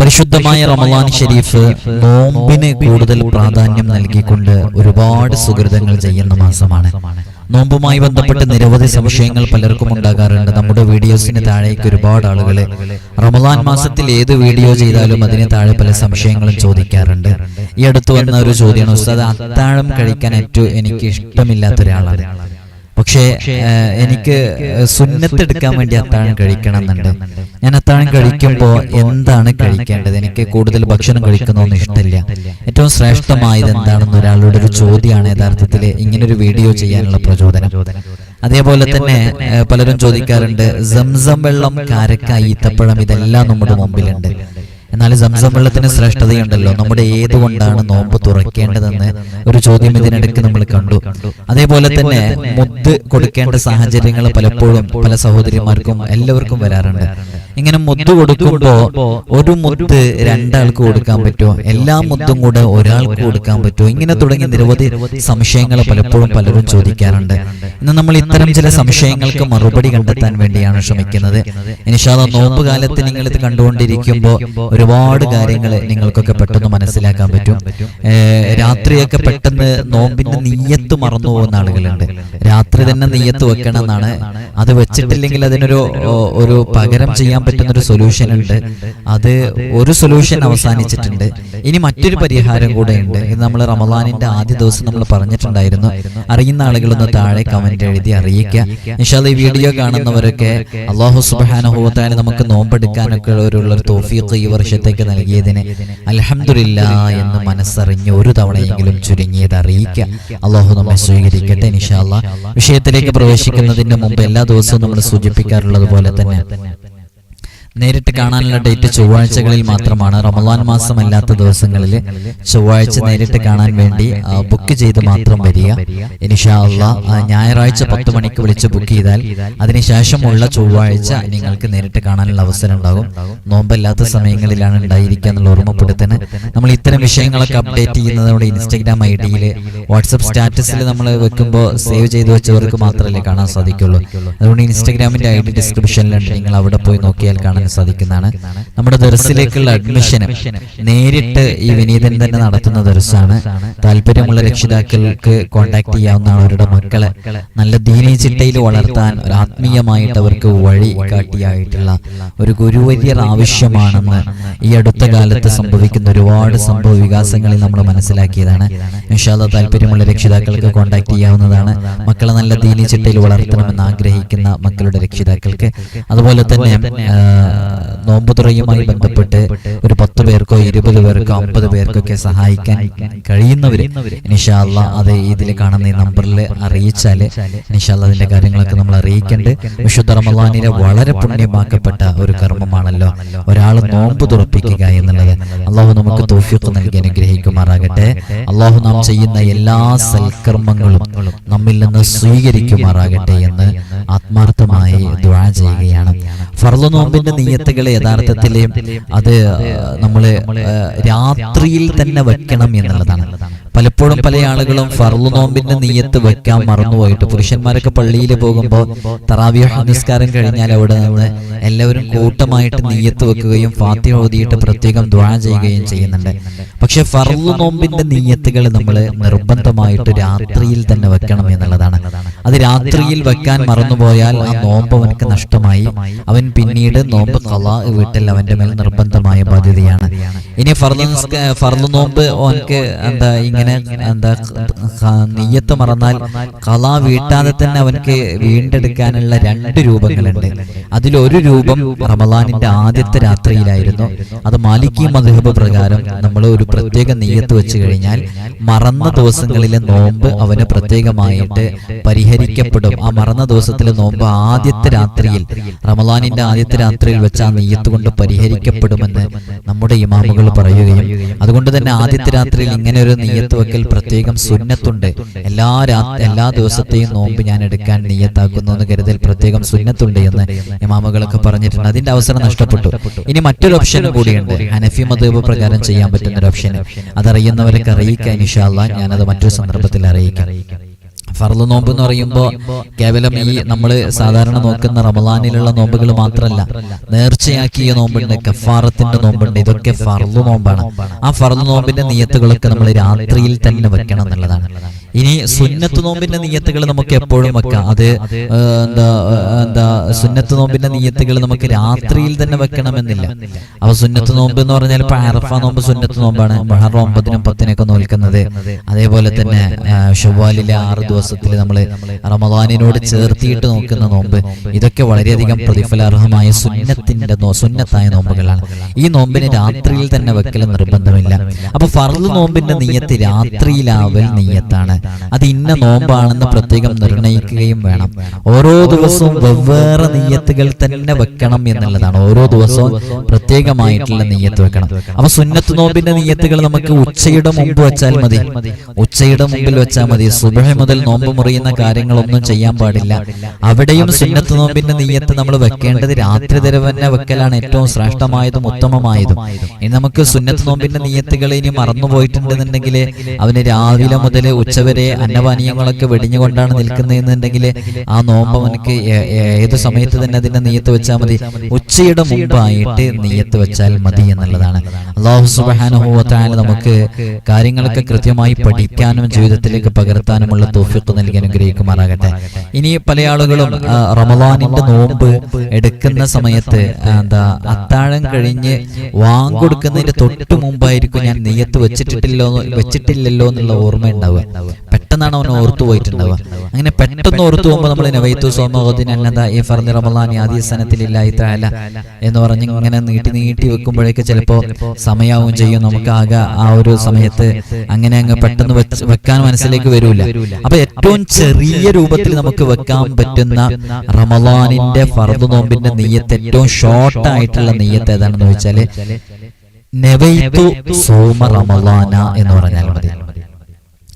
പരിശുദ്ധമായ റമദാൻ ഷരീഫ് നോമ്പിന് കൂടുതൽ പ്രാധാന്യം നൽകിക്കൊണ്ട് ഒരുപാട് സുഹൃതങ്ങൾ ചെയ്യുന്ന മാസമാണ്. നോമ്പുമായി ബന്ധപ്പെട്ട് നിരവധി സംശയങ്ങൾ പലർക്കും ഉണ്ടാകാറുണ്ട്. നമ്മുടെ വീഡിയോസിന് താഴേക്ക് ഒരുപാട് ആളുകൾ റമദാൻ മാസത്തിൽ ഏത് വീഡിയോ ചെയ്താലും അതിന് താഴെ പല സംശയങ്ങളും ചോദിക്കാറുണ്ട്. ഈ അടുത്ത് വന്ന ഒരു ചോദ്യമാണ് ഉസ്താദ് അത്താഴം കഴിക്കാൻ ഏറ്റവും എനിക്ക് ഇഷ്ടമില്ലാത്ത ഒരാളാണ്. പക്ഷേ എനിക്ക് സുന്നത്ത് എടുക്കാൻ വേണ്ടി അത്താഴം കഴിക്കണം എന്നുണ്ട് ഞാൻ അത്താഴം കഴിക്കുമ്പോൾ എന്താണ് കഴിക്കേണ്ടത്? എനിക്ക് കൂടുതൽ ഭക്ഷണം കഴിക്കണമെന്ന് ഇഷ്ടമില്ല. ഏറ്റവും ശ്രേഷ്ഠമായത് എന്താണെന്ന് ഒരാളുടെ ഒരു ചോദ്യമാണ് യഥാർത്ഥത്തിൽ ഇങ്ങനൊരു വീഡിയോ ചെയ്യാനുള്ള പ്രചോദനം. അതേപോലെ തന്നെ പലരും ചോദിക്കാറുണ്ട് സംസം വെള്ളം കാരക്ക ഈത്തപ്പഴം ഇതെല്ലാം നമ്മുടെ മുമ്പിലുണ്ട്. എന്നാൽ സംസം വെള്ളത്തിന് ശ്രേഷ്ഠതയുണ്ടല്ലോ. നമ്മുടെ ഏതുകൊണ്ടാണ് നോമ്പ് തുറക്കേണ്ടതെന്ന് ഒരു ചോദ്യം ഇതിനിടയ്ക്ക് നമ്മൾ കണ്ടു. അതേപോലെ തന്നെ മുത്ത് കൊടുക്കേണ്ട സാഹചര്യങ്ങൾ പലപ്പോഴും പല സഹോദരിമാർക്കും എല്ലാവർക്കും വരാറുണ്ട്. ഇങ്ങനെ മുത്ത് കൊടുക്കുമ്പോൾ ഒരു മുത്ത് രണ്ടാൾക്ക് കൊടുക്കാൻ പറ്റുമോ? എല്ലാ മുത്തും കൂടെ ഒരാൾക്ക് കൊടുക്കാൻ പറ്റുമോ? ഇങ്ങനെ തുടങ്ങി നിരവധി സംശയങ്ങൾ പലപ്പോഴും പലരും ചോദിക്കാറുണ്ട്. ഇന്ന് നമ്മൾ ഇത്തരം ചില സംശയങ്ങൾക്ക് മറുപടി കണ്ടെത്താൻ വേണ്ടിയാണ് ശ്രമിക്കുന്നത്. ഇനിഷാദ നോമ്പ് കാലത്ത് നിങ്ങൾ ഇത് കണ്ടുകൊണ്ടിരിക്കുമ്പോൾ ഒരുപാട് കാര്യങ്ങൾ നിങ്ങൾക്കൊക്കെ പെട്ടെന്ന് മനസ്സിലാക്കാൻ പറ്റും. രാത്രിയൊക്കെ പെട്ടെന്ന് നോമ്പിന്റെ നീയത്ത് മറന്നു പോകുന്ന ആളുകളുണ്ട്. രാത്രി തന്നെ നീയത്ത് വെക്കണം എന്നാണ്. അത് വെച്ചിട്ടില്ലെങ്കിൽ അതിനൊരു ഒരു പകരം ചെയ്യാൻ പറ്റുന്ന ഒരു സൊല്യൂഷൻ ഉണ്ട്. അത് ഒരു സൊല്യൂഷൻ അവസാനിച്ചിട്ടുണ്ട്. ഇനി മറ്റൊരു പരിഹാരം കൂടെ ഉണ്ട് ഇത് നമ്മൾ റമദാനിന്റെ ആദ്യ ദിവസം നമ്മൾ പറഞ്ഞിട്ടുണ്ടായിരുന്നു. അറിയുന്ന ആളുകളൊന്ന് താഴെ കമന്റ് എഴുതി അറിയിക്കുക. നിഷാദ് ഈ വീഡിയോ കാണുന്നവരൊക്കെ അള്ളാഹു സുബാനുഭവത്തായ നമുക്ക് നോമ്പെടുക്കാനൊക്കെ ഉള്ള ഒരു തോഫീഖ് ഈ വർഷത്തേക്ക് നൽകിയതിന് അലഹമില്ല എന്ന് മനസ്സറിഞ്ഞ് ഒരു തവണയെങ്കിലും ചുരുങ്ങിയത് അറിയിക്കുക. അള്ളാഹു നമ്മെ സ്വീകരിക്കട്ടെ നിഷാല്ല വിഷയത്തിലേക്ക് പ്രവേശിക്കുന്നതിന് മുമ്പ് എല്ലാ ദിവസവും നമ്മൾ സൂചിപ്പിക്കാറുള്ളത് പോലെ തന്നെ നേരിട്ട് കാണാനുള്ള ഡേറ്റ് ചൊവ്വാഴ്ചകളിൽ മാത്രമാണ്. റമദാൻ മാസമല്ലാത്ത ദിവസങ്ങളിൽ ചൊവ്വാഴ്ച നേരിട്ട് കാണാൻ വേണ്ടി ബുക്ക് ചെയ്ത് മാത്രം വരിക. ഇനിഷാ ആ, ഞായറാഴ്ച പത്ത് മണിക്ക് വിളിച്ച് ബുക്ക് ചെയ്താൽ അതിനുശേഷമുള്ള ചൊവ്വാഴ്ച നിങ്ങൾക്ക് നേരിട്ട് കാണാനുള്ള അവസരം ഉണ്ടാകും. നോമ്പല്ലാത്ത സമയങ്ങളിലാണ് ഉണ്ടായിരിക്കുക എന്നുള്ള ഓർമ്മപ്പെടുത്തന് നമ്മൾ ഇത്തരം വിഷയങ്ങളൊക്കെ അപ്ഡേറ്റ് ചെയ്യുന്നത് നമ്മുടെ ഇൻസ്റ്റഗ്രാം ഐ ഡിയിൽ വാട്സപ്പ് സ്റ്റാറ്റസിൽ നമ്മൾ വെക്കുമ്പോൾ സേവ് ചെയ്ത് വെച്ചവർക്ക് മാത്രമല്ലേ കാണാൻ സാധിക്കുള്ളൂ അതുകൊണ്ട് ഇൻസ്റ്റഗ്രാമിന്റെ ഐ ഡി ഡിസ്ക്രിപ്ഷനിലുണ്ട് നിങ്ങൾ അവിടെ പോയി നോക്കിയാൽ കാണാൻ സാധിക്കുന്നതാണ് നമ്മുടെ ദർസിലേക്കുള്ള അഡ്മിഷൻ നേരിട്ട് ഈ വിനീതൻ തന്നെ നടത്തുന്ന ദർസാണ്. താല്പര്യമുള്ള രക്ഷിതാക്കൾക്ക് കോൺടാക്ട് ചെയ്യാവുന്ന അവരുടെ മക്കളെ നല്ല ദീനീ ചിട്ടയിൽ വളർത്താൻ ഒരു ആത്മീയമായിട്ട് അവർക്ക് വഴി കാട്ടിയായിട്ടുള്ള ഒരു ഗുരുവര്യർ ആവശ്യമാണെന്ന് ഈ അടുത്ത കാലത്ത് സംഭവിക്കുന്ന ഒരുപാട് സംഭവ വികാസങ്ങളിൽ നമ്മൾ മനസ്സിലാക്കിയതാണ്. നിഷാദ താല്പര്യമുള്ള രക്ഷിതാക്കൾക്ക് കോൺടാക്ട് ചെയ്യാവുന്നതാണ്. മക്കളെ നല്ല ദീനീ ചിട്ടയിൽ വളർത്തണമെന്ന് ആഗ്രഹിക്കുന്ന മക്കളുടെ രക്ഷിതാക്കൾക്ക്. അതുപോലെ തന്നെ നോമ്പുതുറയുമായി ബന്ധപ്പെട്ട് ഒരു പത്ത് പേർക്കോ ഇരുപത് പേർക്കോ അമ്പത് പേർക്കൊക്കെ സഹായിക്കാൻ കഴിയുന്നവര് നിഷാല്ല അത് ഇതിൽ കാണുന്ന ഈ നമ്പറിൽ അറിയിച്ചാൽ നിഷാല്ല അതിന്റെ കാര്യങ്ങളൊക്കെ നമ്മൾ അറിയിക്കേണ്ട വിശുദ്ധ റമദാനിലെ വളരെ പുണ്യമാക്കപ്പെട്ട ഒരു കർമ്മമാണല്ലോ. ഒരാൾ നോമ്പ് തുറപ്പിക്കുക എന്നുള്ളത്. അള്ളാഹു നമുക്ക് തോഫിയൊക്കെ നൽകി അനുഗ്രഹിക്കുമാറാകട്ടെ. അള്ളാഹു നാം ചെയ്യുന്ന എല്ലാ സൽക്കർമ്മങ്ങളും നമ്മിൽ നിന്ന് സ്വീകരിക്കുമാറാകട്ടെ എന്ന് ആത്മാർത്ഥമായി ദുആ ചെയ്യുകയാണ്. ഫർൾ നോമ്പിന്റെ നീയത്തുകൾ യഥാർത്ഥത്തിൽ അത് നമ്മൾ രാത്രിയിൽ തന്നെ വെക്കണം എന്നുള്ളതാണ്. പലപ്പോഴും പല ആളുകളും ഫർൾ നോമ്പിന്റെ നീയത്ത് വെക്കാൻ മറന്നുപോയിട്ട് പുരുഷന്മാരൊക്കെ പള്ളിയിൽ പോകുമ്പോൾ തറാവിയ നിസ്കാരം കഴിഞ്ഞാൽ അവിടെ നിന്ന് എല്ലാവരും കൂട്ടമായിട്ട് നീയത്ത് വെക്കുകയും ഫാത്തി ഓതിയിട്ട് പ്രത്യേകം ദ്വാ ചെയ്യുകയും ചെയ്യുന്നുണ്ട്. പക്ഷെ ഫർൾ നോമ്പിന്റെ നീയത്തുകൾ നമ്മൾ നിർബന്ധമായിട്ട് രാത്രിയിൽ തന്നെ വെക്കണം എന്നുള്ളതാണ്. അത് രാത്രിയിൽ വെക്കാൻ മറന്നുപോയാൽ ആ നോമ്പ് അവനക്ക് നഷ്ടമായി. അവൻ പിന്നീട് നോമ്പ് കലാ വീട്ടിൽ അവന്റെ മേൽ നിർബന്ധമായ ബാധ്യതയാണ്. ഇനി ഫർൾ ഫർദ് ഫർൾ നോമ്പ് അവനക്ക് എന്താ ഇങ്ങനെ എന്താ നെയ്യത്ത് മറന്നാൽ കലാ വീട്ടാതെ തന്നെ അവനക്ക് വീണ്ടെടുക്കാനുള്ള രണ്ട് രൂപങ്ങളുണ്ട്. അതിലൊരു രൂപം റമദാനിന്റെ ആദ്യത്തെ രാത്രിയിലായിരുന്നു. അത് മാലിക്കി മധുഹബ് പ്രകാരം നമ്മൾ ഒരു പ്രത്യേക നെയ്യത്ത് വെച്ച് കഴിഞ്ഞാൽ മറന്ന ദിവസങ്ങളിലെ നോമ്പ് അവന് പ്രത്യേകമായിട്ട് പരിഹരിക്കപ്പെടും. ആ മറന്ന ദിവസത്തിലെ നോമ്പ് ആദ്യത്തെ രാത്രിയിൽ റമദാനിന്റെ ആദ്യത്തെ രാത്രിയിൽ വെച്ച് ആ നെയ്യത്ത് കൊണ്ട് പരിഹരിക്കപ്പെടുമെന്ന് നമ്മുടെ ഇമാമുകൾ പറയുകയും അതുകൊണ്ട് തന്നെ ആദ്യത്തെ രാത്രിയിൽ ഇങ്ങനെ ഒരു നീയത്ത് വെക്കൽ പ്രത്യേകം സുന്നത്തുണ്ട്. എല്ലാ എല്ലാ ദിവസത്തെയും നോമ്പ് ഞാൻ എടുക്കാൻ നീയത്താക്കുന്നു എന്ന് കരുതൽ പ്രത്യേകം സുന്നത്തുണ്ട് എന്ന് ഇമാമുകളൊക്കെ പറഞ്ഞിട്ടുണ്ട്. അതിന്റെ അവസരം നഷ്ടപ്പെട്ടു. ഇനി മറ്റൊരു ഓപ്ഷനും കൂടിയുണ്ട്. ഹനഫി മതബ് പ്രകാരം ചെയ്യാൻ പറ്റുന്ന ഒരു ഓപ്ഷൻ അതറിയുന്നവരൊക്കെ അറിയിക്കാൻ ഇഷാല്ല ഞാനത് മറ്റൊരു സന്ദർഭത്തിൽ അറിയിക്കാം. ഫർദ് നോമ്പ് എന്ന് പറയുമ്പോൾ കേവലം ഈ നമ്മൾ സാധാരണ നോക്കുന്ന റമദാനിലുള്ള നോമ്പുകൾ മാത്രമല്ല നേർച്ചയാക്കിയ നോമ്പുണ്ട് കഫാറത്തിന്റെ നോമ്പുണ്ട്. ഇതൊക്കെ ഫർദ് നോമ്പാണ്. ആ ഫർദ് നോമ്പിന്റെ നിയത്തുകളൊക്കെ നമ്മൾ രാത്രിയിൽ തന്നെ വെക്കണം എന്നുള്ളതാണ് ഇനി സുന്നത്ത് നോമ്പിന്റെ നിയത്തുകൾ നമുക്ക് എപ്പോഴും വെക്കാം. അത് എന്താ എന്താ സുന്നത്ത് നോമ്പിന്റെ നിയത്തുകൾ നമുക്ക് രാത്രിയിൽ തന്നെ വെക്കണമെന്നില്ല. അപ്പൊ സുന്നത്ത് നോമ്പ് എന്ന് പറഞ്ഞാൽ ഇപ്പൊ അറഫ നോമ്പ് സുന്നത്ത് നോമ്പാണ്. മഹർ ഒമ്പതിനും പത്തിനൊക്കെ നോൽക്കുന്നത്. അതേപോലെ തന്നെ ഷവ്വാലിലെ ആറ് ദിവസത്തിൽ നമ്മൾ റമദാനിനോട് ചേർത്തിയിട്ട് നോക്കുന്ന നോമ്പ്. ഇതൊക്കെ വളരെയധികം പ്രതിഫലാർഹമായ സുന്നത്തിന്റെ സുന്നത്തായ നോമ്പുകളാണ്. ഈ നോമ്പിന് രാത്രിയിൽ തന്നെ വെക്കൽ നിർബന്ധമില്ല. അപ്പൊ ഫർദ് നോമ്പിന്റെ നീയത്ത് രാത്രിയിലാവൽ നീയത്താണ് അത് ഇന്ന നോമ്പാണെന്ന് പ്രത്യേകം നിർണയിക്കുകയും വേണം. ഓരോ ദിവസവും വെവ്വേറെ നെയ്യത്തുകൾ തന്നെ വെക്കണം എന്നുള്ളതാണ്. ഓരോ ദിവസവും പ്രത്യേകമായിട്ടുള്ള നെയ്യത്ത് വെക്കണം. അപ്പൊ സുന്നത്ത് നോമ്പിന്റെ നെയ്യത്തുകൾ നമുക്ക് ഉച്ചയുടെ മുമ്പ് വെച്ചാൽ മതി. ഉച്ചയുടെ മുമ്പിൽ വെച്ചാൽ മതി. സുബഹ മുതൽ നോമ്പ് മുറിയുന്ന കാര്യങ്ങളൊന്നും ചെയ്യാൻ പാടില്ല. അവിടെയും സുന്നത്ത് നോമ്പിന്റെ നെയ്യത്ത് നമ്മൾ വെക്കേണ്ടത് രാത്രി തര തന്നെ വെക്കലാണ് ഏറ്റവും ശ്രേഷ്ഠമായതും ഉത്തമമായതും. ഇനി നമുക്ക് സുന്നത്ത് നോമ്പിന്റെ നെയ്യത്തുകൾ ഇനി മറന്നുപോയിട്ടുണ്ടെന്നുണ്ടെങ്കിൽ അവന് രാവിലെ മുതൽ ഉച്ചവരെ അന്നപാനീയങ്ങളൊക്കെ വെടിഞ്ഞുകൊണ്ടാണ് നിൽക്കുന്നതെന്നുണ്ടെങ്കിൽ ആ നോമ്പ് അവനക്ക് ഏത് സമയത്ത് തന്നെ അതിന്റെ നീയത്ത് വെച്ചാൽ മതി? ഉച്ചയുടെ മുമ്പായിട്ട് നീയത്ത് വെച്ചാൽ മതി എന്നുള്ളതാണ്. അള്ളാഹു സുബാനുഭവത്തായ നമുക്ക് കാര്യങ്ങളൊക്കെ കൃത്യമായി പഠിക്കാനും ജീവിതത്തിലേക്ക് പകർത്താനുമുള്ള തോഫിക്ക് നൽകി അനുഗ്രഹിക്കുമാറാകട്ടെ. ഇനി പല ആളുകളും റമദാനിന്റെ നോമ്പ് എടുക്കുന്ന സമയത്ത് എന്താ അത്താഴം കഴിഞ്ഞ് വാങ്ങൊടുക്കുന്നതിന്റെ തൊട്ട് മുമ്പായിരിക്കും ഞാൻ നെയ്യത്ത് വെച്ചിട്ടില്ലല്ലോ വെച്ചിട്ടില്ലല്ലോ എന്നുള്ള ഓർമ്മ ഉണ്ടാവുക പെട്ടെന്നാണ് അവൻ ഓർത്തു പോയിട്ടുണ്ടാവുക. അങ്ങനെ പെട്ടെന്ന് ഓർത്തു പോകുമ്പോൾ നമ്മൾ നവൈത്തു അന്നത ഈ ഫർദി സ്ഥാനത്തിലില്ല ഇത്ര അല്ല എന്ന് പറഞ്ഞ് ഇങ്ങനെ നീട്ടി നീട്ടി വെക്കുമ്പോഴേക്ക് ചിലപ്പോൾ സമയാവും ചെയ്യും. നമുക്ക് ആകെ ആ ഒരു സമയത്ത് അങ്ങനെ അങ്ങ് പെട്ടെന്ന് വെക്കാൻ മനസ്സിലേക്ക് വരൂല്ല അപ്പൊ ഏറ്റവും ചെറിയ രൂപത്തിൽ നമുക്ക് വെക്കാൻ പറ്റുന്ന റമലാനിന്റെ ഫർദ് നോമ്പിന്റെ നെയ്യത്ത് ഏറ്റവും ഷോർട്ട് ആയിട്ടുള്ള നെയ്യത്ത് ഏതാണെന്ന് വെച്ചാൽ നെവൈത്തു സോമ റമലാന എന്ന് പറഞ്ഞാൽ മതി.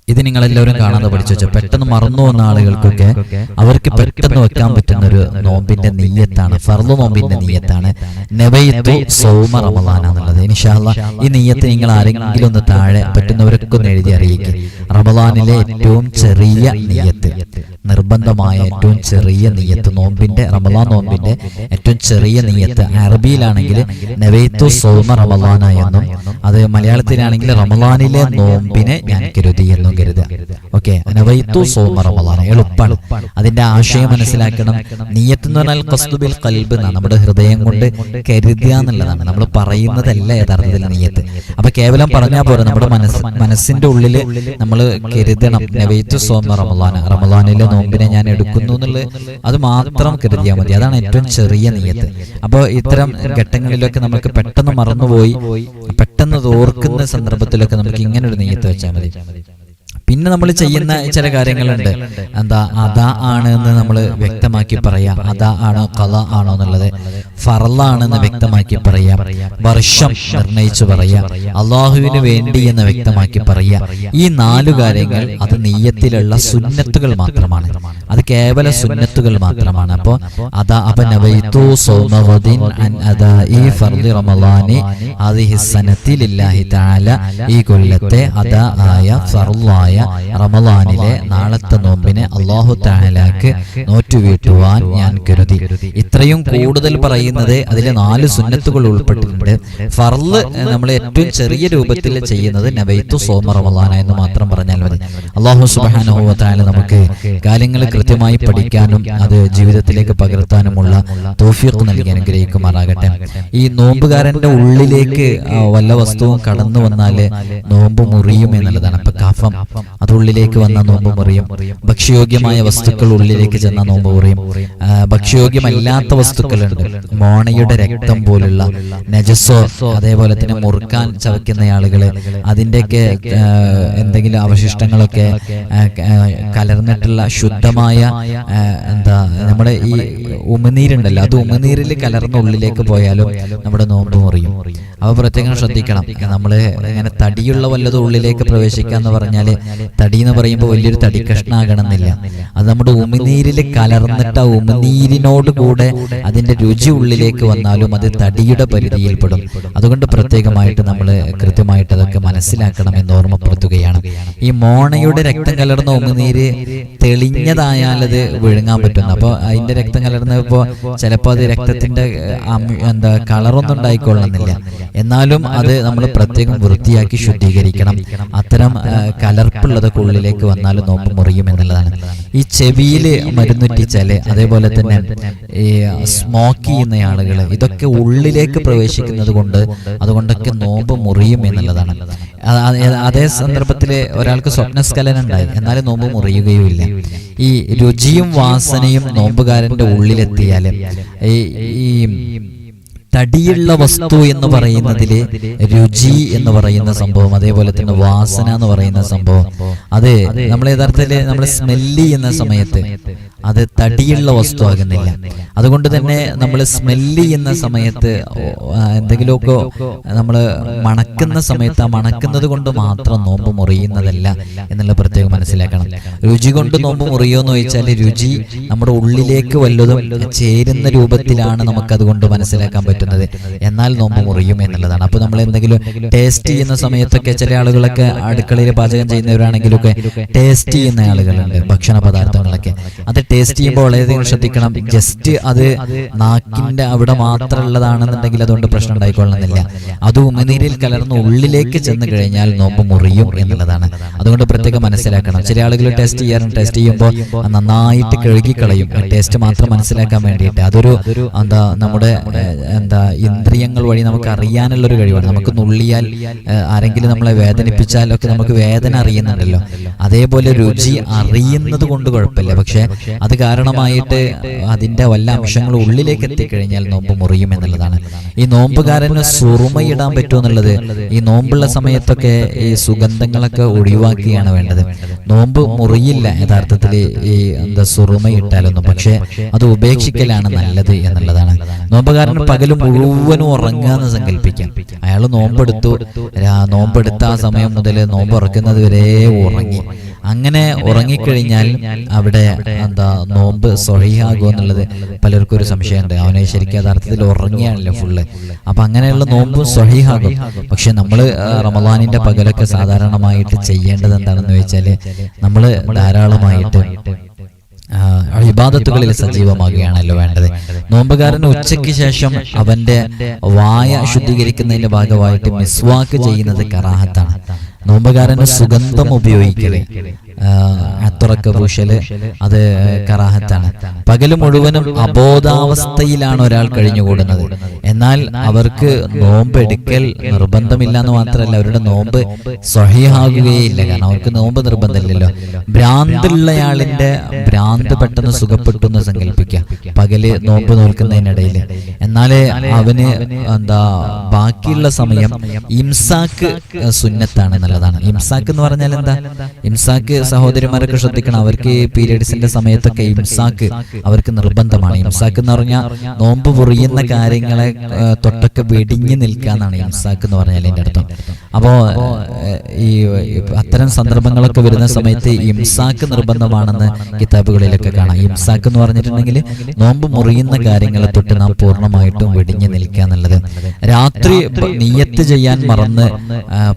ഇത് നിങ്ങൾ എല്ലാവരും കാണാതെ പഠിച്ചു വെച്ചാൽ പെട്ടെന്ന് മറന്നു വന്ന ആളുകൾക്കൊക്കെ അവർക്ക് പെട്ടെന്ന് വെക്കാൻ പറ്റുന്ന ഒരു നോമ്പിന്റെ നീയത്താണ്. ഫർദ് നോമ്പിന്റെ നീയത്താണ്. നെവൈത്തു സൗമ റമദാൻ എന്നുള്ളത്. ഇൻഷാല്ല ഈ നീയത്ത് നിങ്ങൾ ആരെങ്കിലും ഒന്ന് താഴെ പറ്റുന്നവരൊക്കെ ഒന്ന് എഴുതി അറിയിക്കും. റമദാനിലെ ഏറ്റവും ചെറിയ നീയത്ത് നിർബന്ധമായ ഏറ്റവും ചെറിയ നീയത്ത് നോമ്പിന്റെ റമദാൻ നോമ്പിന്റെ ഏറ്റവും ചെറിയ നീയത്ത് അറബിയിലാണെങ്കിൽ നവൈത്തു സൗമ റമദാന എന്നും അത് മലയാളത്തിലാണെങ്കിൽ റമദാനിലെ നോമ്പിനെ ഞാൻ കരുതി എന്നും കരുതുക ഓക്കെ റമദാന എളുപ്പമാണ് അതിന്റെ ആശയം മനസ്സിലാക്കണം. നീയത്ത് എന്ന് പറഞ്ഞാൽ കസ്തുബിൽ കൽബ് എന്നാണ്. നമ്മുടെ ഹൃദയം കൊണ്ട് കരുതുക എന്നുള്ളതാണ്. നമ്മൾ പറയുന്നതല്ല യഥാർത്ഥത്തിൽ നീയത്ത്. അപ്പൊ കേവലം പറഞ്ഞാൽ പോരാ നമ്മുടെ മനസ്സ് മനസ്സിന്റെ ഉള്ളിൽ നമ്മൾ കരുതണം. നവൈത്തു സോമ റമലാന റമദാനിലെ നോമ്പിനെ ഞാൻ എടുക്കുന്നു എന്നുള്ളത് അത് മാത്രം കരുതിയാൽ മതി. അതാണ് ഏറ്റവും ചെറിയ നീയത്ത്. അപ്പോൾ ഇത്തരം ഘട്ടങ്ങളിലൊക്കെ നമുക്ക് പെട്ടെന്ന് മറന്നുപോയി. പെട്ടെന്ന് തോർക്കുന്ന ഓർക്കുന്ന സന്ദർഭത്തിലൊക്കെ നമുക്ക് ഇങ്ങനെ ഒരു നീയത്ത് വെച്ചാൽ മതി പിന്നെ നമ്മൾ ചെയ്യുന്ന ചില കാര്യങ്ങളുണ്ട്. എന്താ അതാ ആണ് എന്ന് നമ്മൾ വ്യക്തമാക്കി പറയാം. അതാ ആണോ കഥ ആണോ എന്നുള്ളത്. ഫറലാണെന്ന് വ്യക്തമാക്കി പറയാം. വർഷം നിർണയിച്ചു പറയാം. അള്ളാഹുവിന് വേണ്ടി എന്ന് വ്യക്തമാക്കി പറയാം. ഈ നാലു കാര്യങ്ങൾ അത് നെയ്യത്തിലുള്ള സുന്നത്തുകൾ മാത്രമാണ്. അത് കേവല സുന്നത്തുകൾ മാത്രമാണ്. അപ്പോ അതാ അപ്പൊ നവൈത്തു സൗമവദിൻ അദാഇ ഫർദി സനത്തി ലില്ലാഹി തആല ഈ കൊല്ലത്തെ അതാ ആയ ഫർളായ റമലാനിലെ നാളത്തെ നോമ്പിനെ അല്ലാഹു താലാക്ക് നോറ്റുവീട്ടുവാൻ ഞാൻ കരുതി. ഇത്രയും കൂടുതൽ പറയുന്നത് അതിൽ നാല് സുന്നത്തുകൾ ഉൾപ്പെട്ടിട്ടുണ്ട്. ഫർൾ നമ്മൾ ഏറ്റവും ചെറിയ രൂപത്തിൽ ചെയ്യുന്നത് നവൈത്തു സോമ റമദാന എന്ന് മാത്രം പറഞ്ഞാൽ മതി. അള്ളാഹു വ നമുക്ക് കാര്യങ്ങൾ കൃത്യമായി പഠിക്കാനും അത് ജീവിതത്തിലേക്ക് പകർത്താനുമുള്ള തോഫിയത്ത് നൽകി അനുഗ്രഹിക്കുമാറാകട്ടെ. ഈ നോമ്പുകാരന്റെ ഉള്ളിലേക്ക് വല്ല വസ്തുവും കടന്നു വന്നാൽ നോമ്പ് മുറിയും എന്നുള്ളതാണ്. അപ്പൊ കഫം ഉള്ളിലേക്ക് വന്ന നോമ്പ് മുറിയും ഭക്ഷ്യയോഗ്യമായ വസ്തുക്കൾ ഉള്ളിലേക്ക് ചെന്ന നോമ്പ് മുറിയും. ഭക്ഷ്യയോഗ്യമല്ലാത്ത വസ്തുക്കളുണ്ട്. മോണയുടെ രക്തം പോലുള്ള നജസോ അതേപോലെ തന്നെ മുറുക്കാൻ ചവയ്ക്കുന്ന ആളുകൾ അതിന്റെയൊക്കെ എന്തെങ്കിലും അവശിഷ്ടങ്ങളൊക്കെ കലർന്നിട്ടുള്ള ശുദ്ധമായ എന്താ നമ്മുടെ ഈ ഉമിനീരുണ്ടല്ലോ അത് ഉമിനീരിൽ കലർന്ന ഉള്ളിലേക്ക് പോയാലും നമ്മുടെ നോമ്പ് മുറിയും. അവ പ്രത്യേകം ശ്രദ്ധിക്കണം. നമ്മൾ ഇങ്ങനെ തടിയുള്ള വല്ലതും ഉള്ളിലേക്ക് പ്രവേശിക്കുക എന്ന് പറഞ്ഞാൽ തടി എന്ന് പറയുമ്പോൾ വലിയൊരു തടി കഷ്ണാകണമെന്നില്ല അത് നമ്മുടെ ഉമിനീരിൽ കലർന്നിട്ട് ഉമിനീരിനോട് കൂടെ അതിന്റെ രുചി ഉള്ളിലേക്ക് വന്നാലും അത് തടിയുടെ പരിധിയിൽപ്പെടും. അതുകൊണ്ട് പ്രത്യേകമായിട്ട് നമ്മൾ കൃത്യമായിട്ട് അതൊക്കെ മനസ്സിലാക്കണം എന്ന് ഓർമ്മപ്പെടുത്തുകയാണ്. ഈ മോണയുടെ രക്തം കലർന്ന ഉമിനീര് തെളിഞ്ഞതായാലത് വിഴുങ്ങാൻ പറ്റുന്നു. അപ്പോൾ അതിന്റെ രക്തം കലർന്നപ്പോൾ ചിലപ്പോൾ അത് അമി- എന്താ കളറൊന്നും ഉണ്ടായിക്കൊള്ളുന്നില്ല എന്നാലും അത് നമ്മൾ പ്രത്യേകം വൃത്തിയാക്കി ശുദ്ധീകരിക്കണം. അത്തരം കലർപ്പുള്ളതൊക്കെ ഉള്ളിലേക്ക് വന്നാൽ നോമ്പ് മുറിയും എന്നുള്ളതാണ്. ഈ ചെവിയിൽ മരുന്നുറ്റിച്ചാൽ അതേപോലെ തന്നെ ഈ സ്മോക്ക് ചെയ്യുന്ന ആളുകൾ ഇതൊക്കെ ഉള്ളിലേക്ക് പ്രവേശിക്കുന്നത് കൊണ്ട് അതുകൊണ്ടൊക്കെ നോമ്പ് മുറിയും എന്നുള്ളതാണ്. അതേ സന്ദർഭത്തിൽ ഒരാൾക്ക് സ്വപ്നസ്കലനം ഉണ്ടായി. എന്നാലും നോമ്പ് മുറിയുകയുമില്ല. ഈ രുചിയും വാസനയും നോമ്പുകാരന്റെ ഉള്ളിലെത്തിയാൽ ഈ തടിയുള്ള വസ്തു എന്ന് പറയുന്നതിൽ രുചി എന്ന് പറയുന്ന സംഭവം അതേപോലെ തന്നെ വാസന എന്ന് പറയുന്ന സംഭവം. അത് നമ്മൾ യഥാർത്ഥത്തിൽ നമ്മൾ സ്മെല്ല് ചെയ്യുന്ന സമയത്ത് അത് തടിയുള്ള വസ്തു ആകുന്നില്ല. അതുകൊണ്ട് തന്നെ നമ്മൾ സ്മെല്ല് ചെയ്യുന്ന സമയത്ത് എന്തെങ്കിലുമൊക്കെ നമ്മൾ മണക്കുന്ന സമയത്ത് ആ മണക്കുന്നത് കൊണ്ട് മാത്രം നോമ്പ് മുറിയുന്നതല്ല എന്നുള്ള പ്രത്യേകം മനസ്സിലാക്കണം. രുചി കൊണ്ട് നോമ്പ് മുറിയോ എന്ന് ചോദിച്ചാൽ രുചി നമ്മുടെ ഉള്ളിലേക്ക് വല്ലതും ചേരുന്ന രൂപത്തിലാണ് നമുക്കത് കൊണ്ട് മനസ്സിലാക്കാൻ പറ്റുന്നത് എന്നാൽ നോമ്പ് മുറിയും എന്നുള്ളതാണ്. അപ്പൊ നമ്മൾ എന്തെങ്കിലും ടേസ്റ്റ് ചെയ്യുന്ന സമയത്തൊക്കെ ചില ആളുകളൊക്കെ അടുക്കളയിൽ പാചകം ചെയ്യുന്നവരാണെങ്കിലൊക്കെ ടേസ്റ്റ് ചെയ്യുന്ന ആളുകളുണ്ട്. ഭക്ഷണ പദാർത്ഥങ്ങളൊക്കെ. അത് ടേസ്റ്റ് ചെയ്യുമ്പോൾ വളരെയധികം ശ്രദ്ധിക്കണം. ജസ്റ്റ് അത് നാക്കിന്റെ അവിടെ മാത്രമുള്ളതാണെന്നുണ്ടെങ്കിൽ അതുകൊണ്ട് പ്രശ്നം ഉണ്ടായിക്കൊള്ളുന്നില്ല. അത് ഉമിനീരിൽ കലർന്ന് ഉള്ളിലേക്ക് ചെന്ന് കഴിഞ്ഞാൽ നോമ്പ് മുറിയും എന്നുള്ളതാണ്. അതുകൊണ്ട് പ്രത്യേകം മനസ്സിലാക്കണം. ചില ആളുകൾ ടേസ്റ്റ് ചെയ്യാറുണ്ട്. ടേസ്റ്റ് ചെയ്യുമ്പോൾ നന്നായിട്ട് കഴുകി കളയും. ടേസ്റ്റ് മാത്രം മനസ്സിലാക്കാൻ വേണ്ടിയിട്ട്. അതൊരു എന്താ നമ്മുടെ എന്താ ഇന്ദ്രിയങ്ങൾ വഴി നമുക്ക് അറിയാനുള്ള ഒരു കഴിവാണ്. നമുക്ക് നുള്ളിയാൽ ആരെങ്കിലും നമ്മളെ വേദനിപ്പിച്ചാലൊക്കെ നമുക്ക് വേദന അറിയുന്നുണ്ടല്ലോ. അതേപോലെ രുചി അറിയുന്നത് കൊണ്ട് കുഴപ്പമില്ല. പക്ഷെ അത് കാരണമായിട്ട് അതിന്റെ വല്ല അംശങ്ങളും ഉള്ളിലേക്ക് എത്തിക്കഴിഞ്ഞാൽ നോമ്പ് മുറിയും എന്നുള്ളതാണ്. ഈ നോമ്പുകാരന് സുറുമയിടാൻ പറ്റുമെന്നുള്ളത് ഈ നോമ്പുള്ള സമയത്തൊക്കെ ഈ സുഗന്ധങ്ങളൊക്കെ ഒഴിവാക്കിയാണ് വേണ്ടത്. നോമ്പ് മുറിയില്ല യഥാർത്ഥത്തിൽ ഈ എന്താ സുറുമയിട്ടാലൊന്നും. പക്ഷെ അത് ഉപേക്ഷിക്കലാണ് നല്ലത് എന്നുള്ളതാണ്. നോമ്പുകാരന് പകൽ മുഴുവനും ഉറങ്ങാന്ന് സങ്കല്പിക്കാം അയാൾ നോമ്പെടുത്തു. നോമ്പെടുത്ത. ആ സമയം മുതൽ നോമ്പ് ഉറക്കുന്നത് വരെ ഉറങ്ങി. അങ്ങനെ ഉറങ്ങിക്കഴിഞ്ഞാൽ അവിടെ എന്താ നോമ്പ് സൊഴിയാകുമോ എന്നുള്ളത് പലർക്കും ഒരു സംശയമുണ്ട്. അവനെ ശരിക്കും യഥാർത്ഥത്തിൽ ഉറങ്ങിയാണല്ലോ ഫുള്ള്. അപ്പൊ അങ്ങനെയുള്ള നോമ്പ് സൊഴിയാകും പക്ഷെ നമ്മൾ റമദാനിന്റെ പകലൊക്കെ സാധാരണമായിട്ട് ചെയ്യേണ്ടത് എന്താണെന്ന് വെച്ചാൽ നമ്മൾ ധാരാളമായിട്ട് ഇബാദത്തുകളിൽ സജീവമാകുകയാണല്ലോ വേണ്ടത്. നോമ്പുകാരന് ഉച്ചയ്ക്ക് ശേഷം അവന്റെ വായ ശുദ്ധീകരിക്കുന്നതിന്റെ ഭാഗമായിട്ട് മിസ്വാക്ക് ചെയ്യുന്നത് കറാഹത്താണ്. നോമ്പുകാരന് സുഗന്ധം ഉപയോഗിക്കൽ. അത്തുറക്ക പൂശൽ അത് കറാഹത്താണ്. പകൽ മുഴുവനും അബോധാവസ്ഥയിലാണ് ഒരാൾ കഴിഞ്ഞുകൂടുന്നത്. എന്നാൽ അവർക്ക് നോമ്പ് എടുക്കൽ നിർബന്ധമില്ല എന്ന് മാത്രമല്ല അവരുടെ നോമ്പ് സ്വഹിയാകുകയില്ല കാരണം അവർക്ക് നോമ്പ് നിർബന്ധമില്ലല്ലോ. ഭ്രാന്തുള്ളയാളിന്റെ ഭ്രാന്ത് പെട്ടെന്ന് സുഖപ്പെട്ടു എന്ന് സങ്കല്പിക്കുക. പകൽ നോമ്പ് നോൽക്കുന്നതിനിടയിൽ. എന്നാൽ അവന് എന്താ ബാക്കിയുള്ള സമയം ഇംസാക്ക് സുന്നത്താണ് എന്നുള്ളതാണ് ഇംസാക്ക് എന്ന് പറഞ്ഞാൽ എന്താ? ഇംസാക്ക് സഹോദരിമാരൊക്കെ ശ്രദ്ധിക്കണം. അവർക്ക് പീരീഡ്സിന്റെ സമയത്തൊക്കെ ഇംസാക്ക് അവർക്ക് നിർബന്ധമാണ്. ഇംസാക്ക് എന്ന് പറഞ്ഞാൽ നോമ്പ് മുറിയുന്ന കാര്യങ്ങളെ തൊട്ടൊക്കെ വെടിഞ്ഞു നിൽക്കാന്നാണ് ഇംസാക്ക് എന്ന് പറഞ്ഞാൽ അതിന്റെ അർത്ഥം. അപ്പോ ഈ അത്തരം സന്ദർഭങ്ങളൊക്കെ വരുന്ന സമയത്ത് ഇംസാക്ക് നിർബന്ധമാണെന്ന് കിതാബുകളിലൊക്കെ കാണാം. ഇംസാക്ക് എന്ന് പറഞ്ഞിട്ടുണ്ടെങ്കിൽ നോമ്പ് മുറിയുന്ന കാര്യങ്ങളെ തൊട്ട് നാം പൂർണമായിട്ടും വെടിഞ്ഞു നിൽക്കുക എന്നുള്ളത്. രാത്രി നീയത്ത് ചെയ്യാൻ മറന്ന്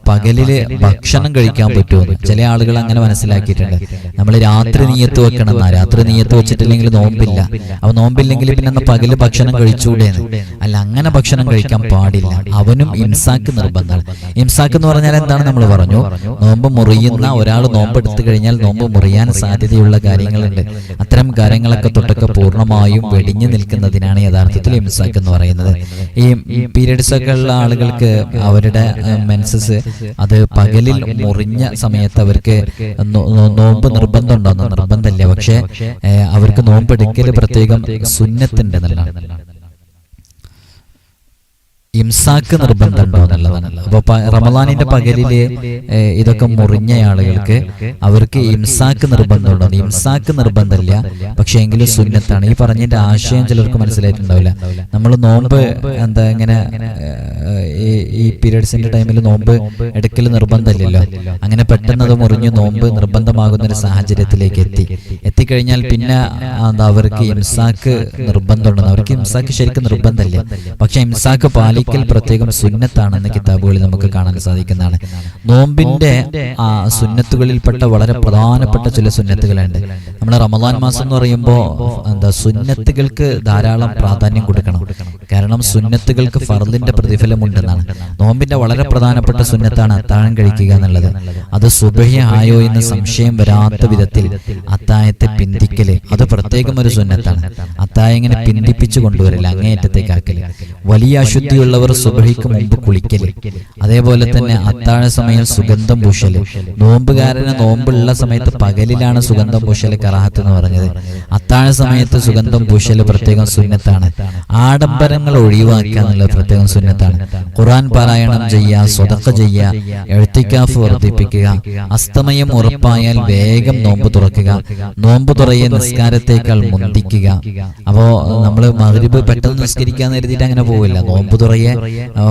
പകലിൽ ഭക്ഷണം കഴിക്കാൻ പറ്റുമെന്ന് ചില ആളുകൾ അങ്ങനെ മനസ്സിലാക്കിയിട്ടുണ്ട്. നമ്മൾ രാത്രി നീയത്ത് വെക്കണം രാത്രി നീയത്ത് വെച്ചിട്ടില്ലെങ്കിൽ നോമ്പില്ല. അപ്പൊ നോമ്പില്ലെങ്കിൽ പിന്നെ അന്ന് പകൽ ഭക്ഷണം കഴിച്ചുകൂടെയെന്ന് അല്ല അങ്ങനെ ഭക്ഷണം കഴിക്കാൻ പാടില്ല. അവനും ഇംസാക്ക് നിർബന്ധമാണ്. ഇംസാക്ക് എന്ന് പറഞ്ഞാൽ എന്താണ് നമ്മൾ പറഞ്ഞു? നോമ്പ് മുറിയുന്ന ഒരാൾ നോമ്പ് എടുത്തു കഴിഞ്ഞാൽ നോമ്പ് മുറിയാൻ സാധ്യതയുള്ള കാര്യങ്ങളുണ്ട്. അത്തരം കാര്യങ്ങളൊക്കെ തൊട്ടൊക്കെ പൂർണമായും വെടിഞ്ഞു നിൽക്കുന്നതിനാണ് യഥാർത്ഥത്തിൽ ഇംസാക്ക് എന്ന് പറയുന്നത്. ഈ പീരീഡ്സ് ഒക്കെ ഉള്ള ആളുകൾക്ക് അവരുടെ മെൻസസ് അത് പകലിൽ മുറിഞ്ഞ സമയത്ത് അവർക്ക് നോമ്പ് നിർബന്ധം നിർബന്ധമല്ല. പക്ഷെ അവർക്ക് നോമ്പ് എടുക്കൽ പ്രത്യേകം സുന്നത്തിന്റെ നല്ലതാണ് ഇംസാക്ക് നിർബന്ധമുണ്ടോ എന്നുള്ളതാണ്. അപ്പൊ പ- റമദാനിന്റെ പകലിൽ ഇതൊക്കെ മുറിഞ്ഞ ആളുകൾക്ക് അവർക്ക് ഇംസാക്ക് നിർബന്ധമുണ്ടോ? ഇംസാക്ക് നിർബന്ധമില്ല. പക്ഷെ എങ്കിലും സുന്നത്താണ്. ഈ പറഞ്ഞതിന്റെ ആശയം ചിലർക്ക് മനസ്സിലായിട്ടുണ്ടാവില്ല. നമ്മൾ നോമ്പ് എന്താ ഇങ്ങനെ ഈ- പീരീഡ്സിന്റെ ടൈമിൽ നോമ്പ് എടുക്കൽ നിർബന്ധമില്ലല്ലോ. അങ്ങനെ പെട്ടെന്ന് അത് മുറിഞ്ഞു നോമ്പ് നിർബന്ധമാകുന്ന ഒരു സാഹചര്യത്തിലേക്ക് എത്തി. എത്തിക്കഴിഞ്ഞാൽ പിന്നെ അവർക്ക് ഇംസാക്ക് നിർബന്ധമുണ്ടെന്ന്. അവർക്ക് ഇംസാക്ക് ശരിക്കും നിർബന്ധമില്ല. പക്ഷെ ഇംസാക്ക് പാലിക്കുക പാലിക്കൽ പ്രത്യേകം സുന്നത്താണെന്ന് കിതാബുകളിൽ നമുക്ക് കാണാൻ സാധിക്കുന്നതാണ്. നോമ്പിന്റെ ആ സുന്നത്തുകളിൽപ്പെട്ട വളരെ പ്രധാനപ്പെട്ട ചില സുന്നത്തുകളുണ്ട്. നമ്മൾ റമദാൻ മാസം എന്ന് പറയുമ്പോൾ എന്താ സുന്നത്തുകൾക്ക് ധാരാളം പ്രാധാന്യം കൊടുക്കണം. കാരണം സുന്നത്തുകൾക്ക് ഫർദിന്റെ പ്രതിഫലം ഉണ്ടെന്നാണ് നോമ്പിന്റെ വളരെ പ്രധാനപ്പെട്ട സുന്നത്താണ് അത്താഴം കഴിക്കുക എന്നുള്ളത്. അത് സുബഹി ആയോ എന്ന് സംശയം വരാത്ത വിധത്തിൽ അത്തായത്തെ പിന്തിക്കൽ. അത് പ്രത്യേകം ഒരു സുന്നത്താണ്. അത്തായ ഇങ്ങനെ പിന്തിപ്പിച്ചു കൊണ്ടുവരില്ല അങ്ങേയറ്റത്തേക്കാക്കൽ വലിയ അശുദ്ധിയുള്ളവർ സുബഹിക്ക് മുമ്പ് കുളിക്കൽ. അതേപോലെ തന്നെ അത്താഴ സമയം സുഗന്ധം പൂശൽ. നോമ്പുകാരന് നോമ്പുള്ള സമയത്ത് പകലിലാണ് സുഗന്ധം പൂശൽ കറാഹത്ത് എന്ന് പറഞ്ഞത്. അത്താഴ സമയത്ത് സുഗന്ധം പൂശൽ പ്രത്യേകം സുന്നത്താണ്. ആഡംബരങ്ങൾ ഒഴിവാക്കുക എന്നുള്ളത് പ്രത്യേകം സുന്നത്താണ്. ഖുറാൻ പാരായണം ചെയ്യുക സ്വതക്ക ചെയ്യുക എഴുത്തിക്കാഫ് വർദ്ധിപ്പിക്കുക അസ്തമയം ഉറപ്പായാൽ വേഗം നോമ്പ് തുറക്കുക നോമ്പ് തുറയെ നിസ്കാരത്തേക്കാൾ മുന്തിക്കുക. അപ്പോ നമ്മൾ മഗ്രിബ് പെട്ടെന്ന് നിസ്കരിക്കാൻ കരുതിയിട്ട് അങ്ങനെ പോവില്ല. നോമ്പ് തുറയെ ആ,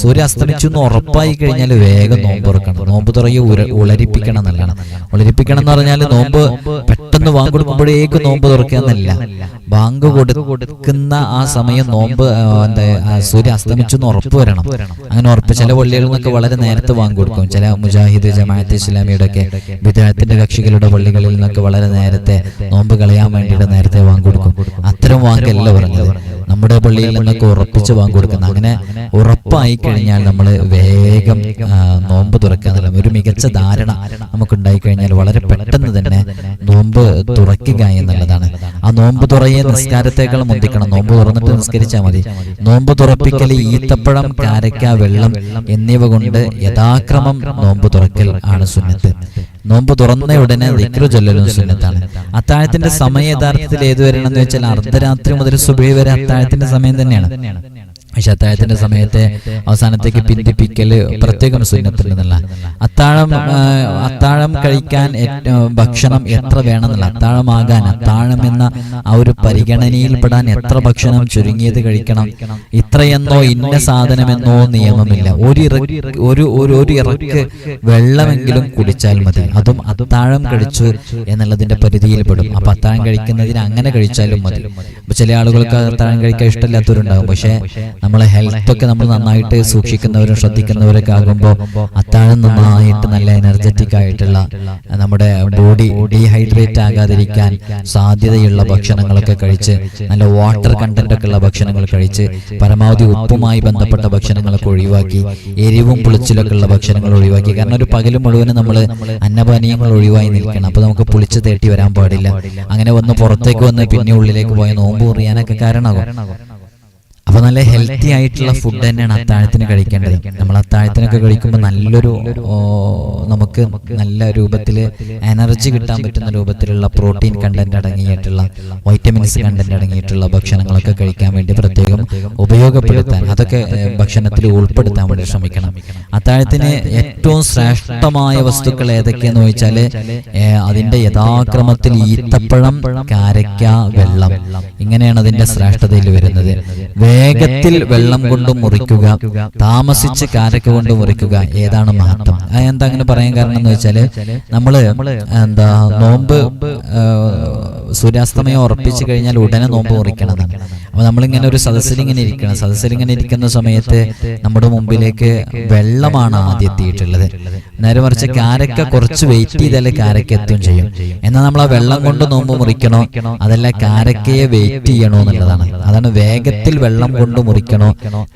സൂര്യ അസ്തമിച്ചു എന്ന് ഉറപ്പായി കഴിഞ്ഞാൽ വേഗം നോമ്പ് തുറക്കണം. നോമ്പ് തുറയെ ഉളരിപ്പിക്കണം എന്നല്ലാണ് ഉളരിപ്പിക്കണം എന്ന് പറഞ്ഞാൽ നോമ്പ് പെട്ടെന്ന് വാങ്ങ് കൊടുക്കുമ്പോഴേക്ക് നോമ്പ് തുറക്കാന്നല്ല ബാങ്ക് കൊടുക്കുന്ന ആ സമയം നോമ്പ് എന്താ സൂര്യ അസ്തമിച്ചു എന്ന് ഉറപ്പ് വരണം. അങ്ങനെ ഉറപ്പ് ചില പള്ളികളിൽ നിന്നൊക്കെ വളരെ നേരത്തെ വാങ്ങി കൊടുക്കും. ചില മുജാഹിദ് ജമാഅത്ത് ഇസ്ലാമിയുടെ ഒക്കെ വിദ്യാർത്ഥിന്റെ കക്ഷികളുടെ പള്ളികളിൽ നിന്നൊക്കെ വളരെ നേരത്തെ നോമ്പ് കളയാൻ വേണ്ടിയിട്ട് നേരത്തെ വാങ്ങി കൊടുക്കും. അത്തരം വാങ്ങല്ല പറഞ്ഞത്. നമ്മുടെ പള്ളിയിൽ നിന്നൊക്കെ ഉറപ്പിച്ച് വാങ്ങി കൊടുക്കുന്നത്. അങ്ങനെ ഉറപ്പായി കഴിഞ്ഞാൽ നമ്മൾ വേഗം നോമ്പ് തുറക്കുക എന്നുള്ള ഒരു മികച്ച ധാരണ നമുക്ക് ഉണ്ടായി കഴിഞ്ഞാൽ വളരെ പെട്ടെന്ന് തന്നെ നോമ്പ് തുറക്കുക എന്നുള്ളതാണ്. ആ നോമ്പ് തുറയെ നിസ്കാരത്തേക്കാൾ മുന്തിക്കണം നോമ്പ് തുറന്നിട്ട് നിസ്കരിച്ചാൽ മതി. നോമ്പ് തുറപ്പിക്കൽ ഈത്തപ്പഴം കാരക്ക വെള്ളം എന്നിവ കൊണ്ട് യഥാക്രമം നോമ്പ് തുറക്കൽ ആണ് സുന്നത്ത്. നോമ്പ് തുറന്ന ഉടനെ ദിക്രു ചൊല്ലലും സുന്നത്താണ്. അത്താഴത്തിന്റെ സമയം യഥാർത്ഥത്തിൽ ഏത് എന്ന് വെച്ചാൽ അർദ്ധരാത്രി മുതൽ സുബഹി വരെ അത്താഴത്തിന്റെ സമയം തന്നെയാണ്. പക്ഷെ സമയത്തെ അവസാനത്തേക്ക് പിന്തിപ്പിക്കൽ പ്രത്യേകം സുന്നത്തുണ്ടെന്നുള്ള അത്താഴം അത്താഴം കഴിക്കാൻ ഭക്ഷണം എത്ര വേണമെന്നുള്ള അത്താഴമാകാൻ അത്താഴം എന്ന ആ ഒരു പരിഗണനയിൽപ്പെടാൻ എത്ര ഭക്ഷണം ചുരുങ്ങിയത് കഴിക്കണം? ഇത്രയെന്നോ ഇന്ന സാധനമെന്നോ നിയമമില്ല. ഒരു ഒരു ഒരു ഒരു ഇറക്ക് വെള്ളമെങ്കിലും കുടിച്ചാൽ മതി. അതും അത്താഴം കഴിച്ചു എന്നുള്ളതിന്റെ പരിധിയിൽപ്പെടും അപ്പൊ അത്താഴം കഴിക്കുന്നതിന് അങ്ങനെ കഴിച്ചാലും മതി. ചില ആളുകൾക്ക് അത്താഴം കഴിക്കാൻ ഇഷ്ടമില്ലാത്തവരുണ്ടാകും പക്ഷെ നമ്മളെ ഹെൽത്ത് ഒക്കെ നമ്മൾ നന്നായിട്ട് സൂക്ഷിക്കുന്നവരും ശ്രദ്ധിക്കുന്നവരൊക്കെ ആകുമ്പോൾ അത്താഴം നന്നായിട്ട് നല്ല എനർജറ്റിക് ആയിട്ടുള്ള നമ്മുടെ ബോഡി ഡീഹൈഡ്രേറ്റ് ആകാതിരിക്കാൻ സാധ്യതയുള്ള ഭക്ഷണങ്ങളൊക്കെ കഴിച്ച് നല്ല വാട്ടർ കണ്ടന്റ് ഒക്കെ ഉള്ള ഭക്ഷണങ്ങൾ കഴിച്ച് പരമാവധി ഉപ്പുമായി ബന്ധപ്പെട്ട ഭക്ഷണങ്ങളൊക്കെ ഒഴിവാക്കി എരിവും പുളിച്ചിലൊക്കെ ഉള്ള ഭക്ഷണങ്ങൾ ഒഴിവാക്കി. കാരണം ഒരു പകൽ മുഴുവനും നമ്മൾ അന്നപാനീയങ്ങൾ ഒഴിവായി നിൽക്കണം. അപ്പോൾ നമുക്ക് പുളിച്ച് തേട്ടി വരാൻ പാടില്ല. അങ്ങനെ വന്ന് പുറത്തേക്ക് വന്ന് പിന്നെ ഉള്ളിലേക്ക് പോയ നോമ്പ് മുറിയാനൊക്കെ കാരണമാകും. അപ്പൊ നല്ല ഹെൽത്തി ആയിട്ടുള്ള ഫുഡ് തന്നെയാണ് അത്താഴത്തിന് കഴിക്കേണ്ടത്. നമ്മൾ അത്താഴത്തിനൊക്കെ കഴിക്കുമ്പോൾ നല്ലൊരു നമുക്ക് നല്ല രൂപത്തിൽ എനർജി കിട്ടാൻ പറ്റുന്ന രൂപത്തിലുള്ള പ്രോട്ടീൻ കണ്ടന്റ് അടങ്ങിയിട്ടുള്ള വൈറ്റമിൻസ് കണ്ടന്റ് അടങ്ങിയിട്ടുള്ള ഭക്ഷണങ്ങളൊക്കെ കഴിക്കാൻ വേണ്ടി പ്രത്യേകം ഉപയോഗപ്പെടുത്താൻ അതൊക്കെ ഭക്ഷണത്തിൽ ഉൾപ്പെടുത്താൻ വേണ്ടി ശ്രമിക്കണം. അത്താഴത്തിന് ഏറ്റവും ശ്രേഷ്ഠമായ വസ്തുക്കൾ ഏതൊക്കെയെന്ന് ചോദിച്ചാൽ അതിന്റെ യഥാക്രമത്തിൽ ഈത്തപ്പഴം കാരക്ക വെള്ളം. ഇങ്ങനെയാണ് അതിന്റെ ശ്രേഷ്ഠതയിൽ വരുന്നത്. വേഗത്തിൽ വെള്ളം കൊണ്ട് മുറിക്കുക താമസിച്ച് കാരക്ക കൊണ്ട് മുറിക്കുക ഏതാണ് മഹത്വം? എന്താ അങ്ങനെ പറയാൻ കാരണം എന്ന് വെച്ചാൽ നമ്മൾ എന്താ നോമ്പ് സൂര്യാസ്തമയം ഉറപ്പിച്ചു കഴിഞ്ഞാൽ ഉടനെ നോമ്പ് മുറിക്കണതാണ് അപ്പൊ നമ്മളിങ്ങനെ ഒരു സദസ്സിൽ ഇങ്ങനെ ഇരിക്കണം. സദസ്സിൽ ഇങ്ങനെ ഇരിക്കുന്ന സമയത്ത് നമ്മുടെ മുമ്പിലേക്ക് വെള്ളമാണ് ആദ്യം എത്തിയിട്ടുള്ളത്. നേരെ മറിച്ച് കാരക്ക കുറച്ച് വെയിറ്റ് ചെയ്താലേ കാരക്ക എത്തുകയും ചെയ്യും. എന്നാൽ നമ്മൾ ആ വെള്ളം കൊണ്ട് നോമ്പ് മുറിക്കണോ? അതല്ല കാരക്കയെ വെയിറ്റ് ചെയ്യണോ എന്നുള്ളതാണ്. അതാണ് വേഗത്തിൽ വെള്ളം കൊണ്ട് മുറിക്കണോ?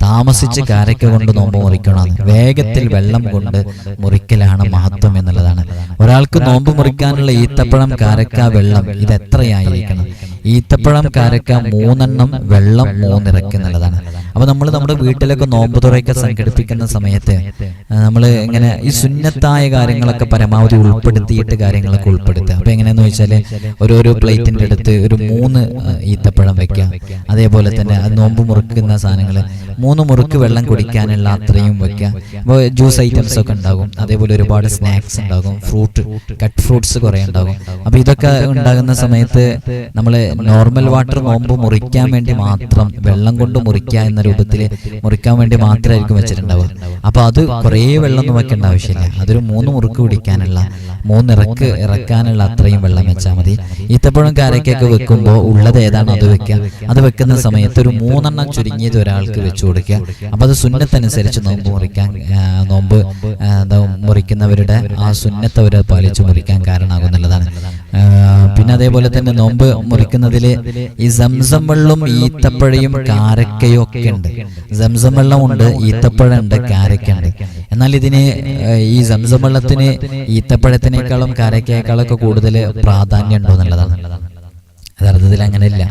താമസിച്ച് കാരക്ക കൊണ്ട് നോമ്പ് മുറിക്കണോ വേഗത്തിൽ വെള്ളം കൊണ്ട് മുറിക്കലാണ് മഹത്വം എന്നുള്ളതാണ്. ഒരാൾക്ക് നോമ്പ് മുറിക്കാനുള്ള ഈത്തപ്പഴം കാരക്ക വെള്ളം ഇത് എത്രയായിരിക്കണം? ഈത്തപ്പഴം കാരക്ക മൂന്നെണ്ണം വെള്ളം മൂന്നിറക്കി എന്നുള്ളതാണ് അപ്പൊ നമ്മൾ നമ്മുടെ വീട്ടിലൊക്കെ നോമ്പ് തുറയൊക്കെ സംഘടിപ്പിക്കുന്ന സമയത്ത് നമ്മൾ ഇങ്ങനെ ഈ സുന്നത്തായ കാര്യങ്ങളൊക്കെ പരമാവധി ഉൾപ്പെടുത്തിയിട്ട് കാര്യങ്ങളൊക്കെ ഉൾപ്പെടുത്തുക. അപ്പൊ എങ്ങനെയാന്ന് വെച്ചാൽ ഓരോരോ പ്ലേറ്റിന്റെ അടുത്ത് ഒരു മൂന്ന് ഈത്തപ്പഴം വെക്കുക. അതേപോലെ തന്നെ അത് നോമ്പ് മുറുക്കുന്ന സാധനങ്ങൾ മൂന്ന് മുറുക്ക് വെള്ളം കുടിക്കാനുള്ള അത്രയും വെക്കുക. അപ്പോൾ ജ്യൂസ് ഐറ്റംസ് ഒക്കെ ഉണ്ടാകും. അതേപോലെ ഒരുപാട് സ്നാക്സ് ഉണ്ടാകും. ഫ്രൂട്ട് കട്ട് ഫ്രൂട്ട്സ് കുറെ ഉണ്ടാകും. അപ്പൊ ഇതൊക്കെ ഉണ്ടാകുന്ന സമയത്ത് നമ്മൾ നോർമൽ വാട്ടർ നോമ്പ് മുറിക്കാൻ വേണ്ടി മാത്രം വെള്ളം കൊണ്ട് മുറിക്കുക എന്ന രൂപത്തിൽ മുറിക്കാൻ വേണ്ടി മാത്രമായിരിക്കും വെച്ചിട്ടുണ്ടാവുക. അപ്പൊ അത് കുറേ വെള്ളം ഒന്നും വെക്കേണ്ട ആവശ്യമില്ല. അതൊരു മൂന്ന് മുറുക്ക് കുടിക്കാനുള്ള മൂന്ന് ഇറക്ക് ഇറക്കാനുള്ള അത്രയും വെള്ളം വെച്ചാൽ മതി. ഈത്തപ്പഴം കാരക്കൊക്കെ വെക്കുമ്പോൾ ഉള്ളത് ഏതാണ്? അത് വെക്കുക. അത് വെക്കുന്ന സമയത്ത് ഒരു മൂന്നെണ്ണം ചുരുങ്ങിയത് ഒരാൾക്ക് വെച്ചു കൊടുക്കുക. അപ്പൊ അത് സുന്നത്തനുസരിച്ച് നോമ്പ് മുറിക്കാൻ നോമ്പ് മുറിക്കുന്നവരുടെ ആ സുന്നത്ത് അവർ പാലിച്ച് മുറിക്കാൻ കാരണമാകുന്നുള്ളതാണ് പിന്നെ അതേപോലെ തന്നെ നോമ്പ് മുറിക്കുന്നതിൽ ഈ സംസം വെള്ളം ഈത്തപ്പഴയും കാരക്കയും ഒക്കെ ഉണ്ട് സംസം വെള്ളം ഉണ്ട് ഈത്തപ്പഴം ഉണ്ട് കാരക്ക ഉണ്ട് എന്നാൽ ഇതിന് ഈ സംസം വെള്ളത്തിന് ഈത്തപ്പഴത്തിനേക്കാളും കാരക്കയേക്കാളൊക്കെ കൂടുതൽ പ്രാധാന്യം ഉണ്ടോ എന്നുള്ളതാണ്. യഥാർത്ഥത്തിൽ അങ്ങനെയല്ല.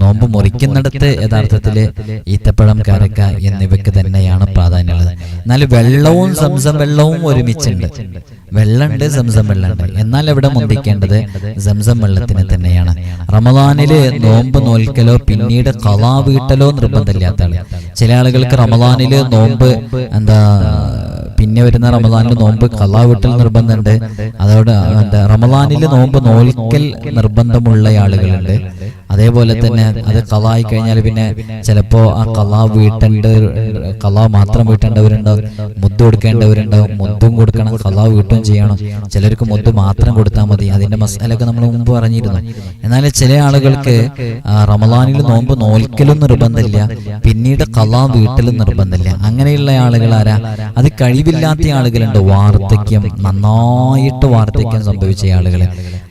നോമ്പ് മുറിക്കുന്നിടത്ത് യഥാർത്ഥത്തിൽ ഈത്തപ്പഴം കരക്ക എന്നിവയ്ക്ക് തന്നെയാണ് പ്രാധാന്യമുള്ളത്. എന്നാൽ വെള്ളവും സംസം വെള്ളവും ഒരുമിച്ചുണ്ട്. വെള്ളമുണ്ട് സംസം വെള്ളമുണ്ട് എന്നാൽ ഇവിടെ മുന്തിക്കേണ്ടത് സംസം വെള്ളത്തിന് തന്നെയാണ്. റമദാനിൽ നോമ്പ് നോൽക്കലോ പിന്നീട് കലാ വീട്ടലോ നിർബന്ധമില്ലാത്ത ആൾ ചില ആളുകൾക്ക് റമദാനിൽ നോമ്പ് എന്താ പിന്നെ വരുന്ന റമദാനിൽ നോമ്പ് കലാ വീട്ടൽ നിർബന്ധമുണ്ട്. അതോടെ റമദാനിൽ നോമ്പ് നോൽക്കൽ നിർബന്ധമുള്ള ആളുകളുണ്ട്. അതേപോലെ തന്നെ അത് കലായി കഴിഞ്ഞാൽ പിന്നെ ചിലപ്പോ ആ കലാ വീട്ടേണ്ട കലാ മാത്രം വീട്ടേണ്ടവരുണ്ടാവും മുദ്ദ് കൊടുക്കേണ്ടവരുണ്ടാവും മുദ്ദും കൊടുക്കണം കലാ വീട്ടും ചെയ്യണം. ചിലർക്ക് മുദ്ദ് മാത്രം കൊടുത്താൽ മതി. അതിന്റെ മസാലൊക്കെ നമ്മൾ മുമ്പ് പറഞ്ഞിരുന്നു. എന്നാൽ ചില ആളുകൾക്ക് റമലാനിൽ നോമ്പ് നോൽക്കലും നിർബന്ധമില്ല. പിന്നീട് കലാ വീട്ടലും നിർബന്ധമില്ല. അങ്ങനെയുള്ള ആളുകൾ ആരാ? അത് കഴിവില്ലാത്ത ആളുകളുണ്ട്. വാർദ്ധക്യം നന്നായിട്ട് വാർദ്ധക്യം സംഭവിച്ച ആളുകൾ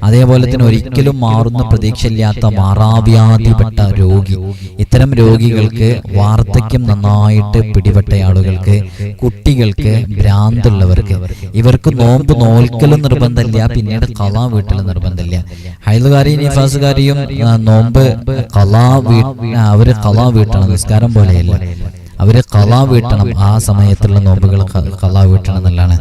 അതേപോലെ തന്നെ ഒരിക്കലും മാറുന്ന പ്രതീക്ഷയില്ലാത്ത മാറാവ്യാധിപ്പെട്ട രോഗി. ഇത്തരം രോഗികൾക്ക് വാർദ്ധക്യം നന്നായിട്ട് പിടിപെട്ട ആളുകൾക്ക് കുട്ടികൾക്ക് ഭ്രാന്തുള്ളവർക്ക്. ഇവർക്ക് നോമ്പ് നോൽക്കലും നിർബന്ധമില്ല പിന്നീട് കലാ വീട്ടിലും നിർബന്ധമില്ല. ഹൈദുകാരിയും നിഫാസുകാരിയും നോമ്പ് കലാ വീ അവർ കലാ വീട്ടണം നിസ്കാരം പോലെയല്ല. അവർ കലാ വീട്ടണം ആ സമയത്തുള്ള നോമ്പുകൾ കലാ വീട്ടണം എന്നുള്ളതാണ്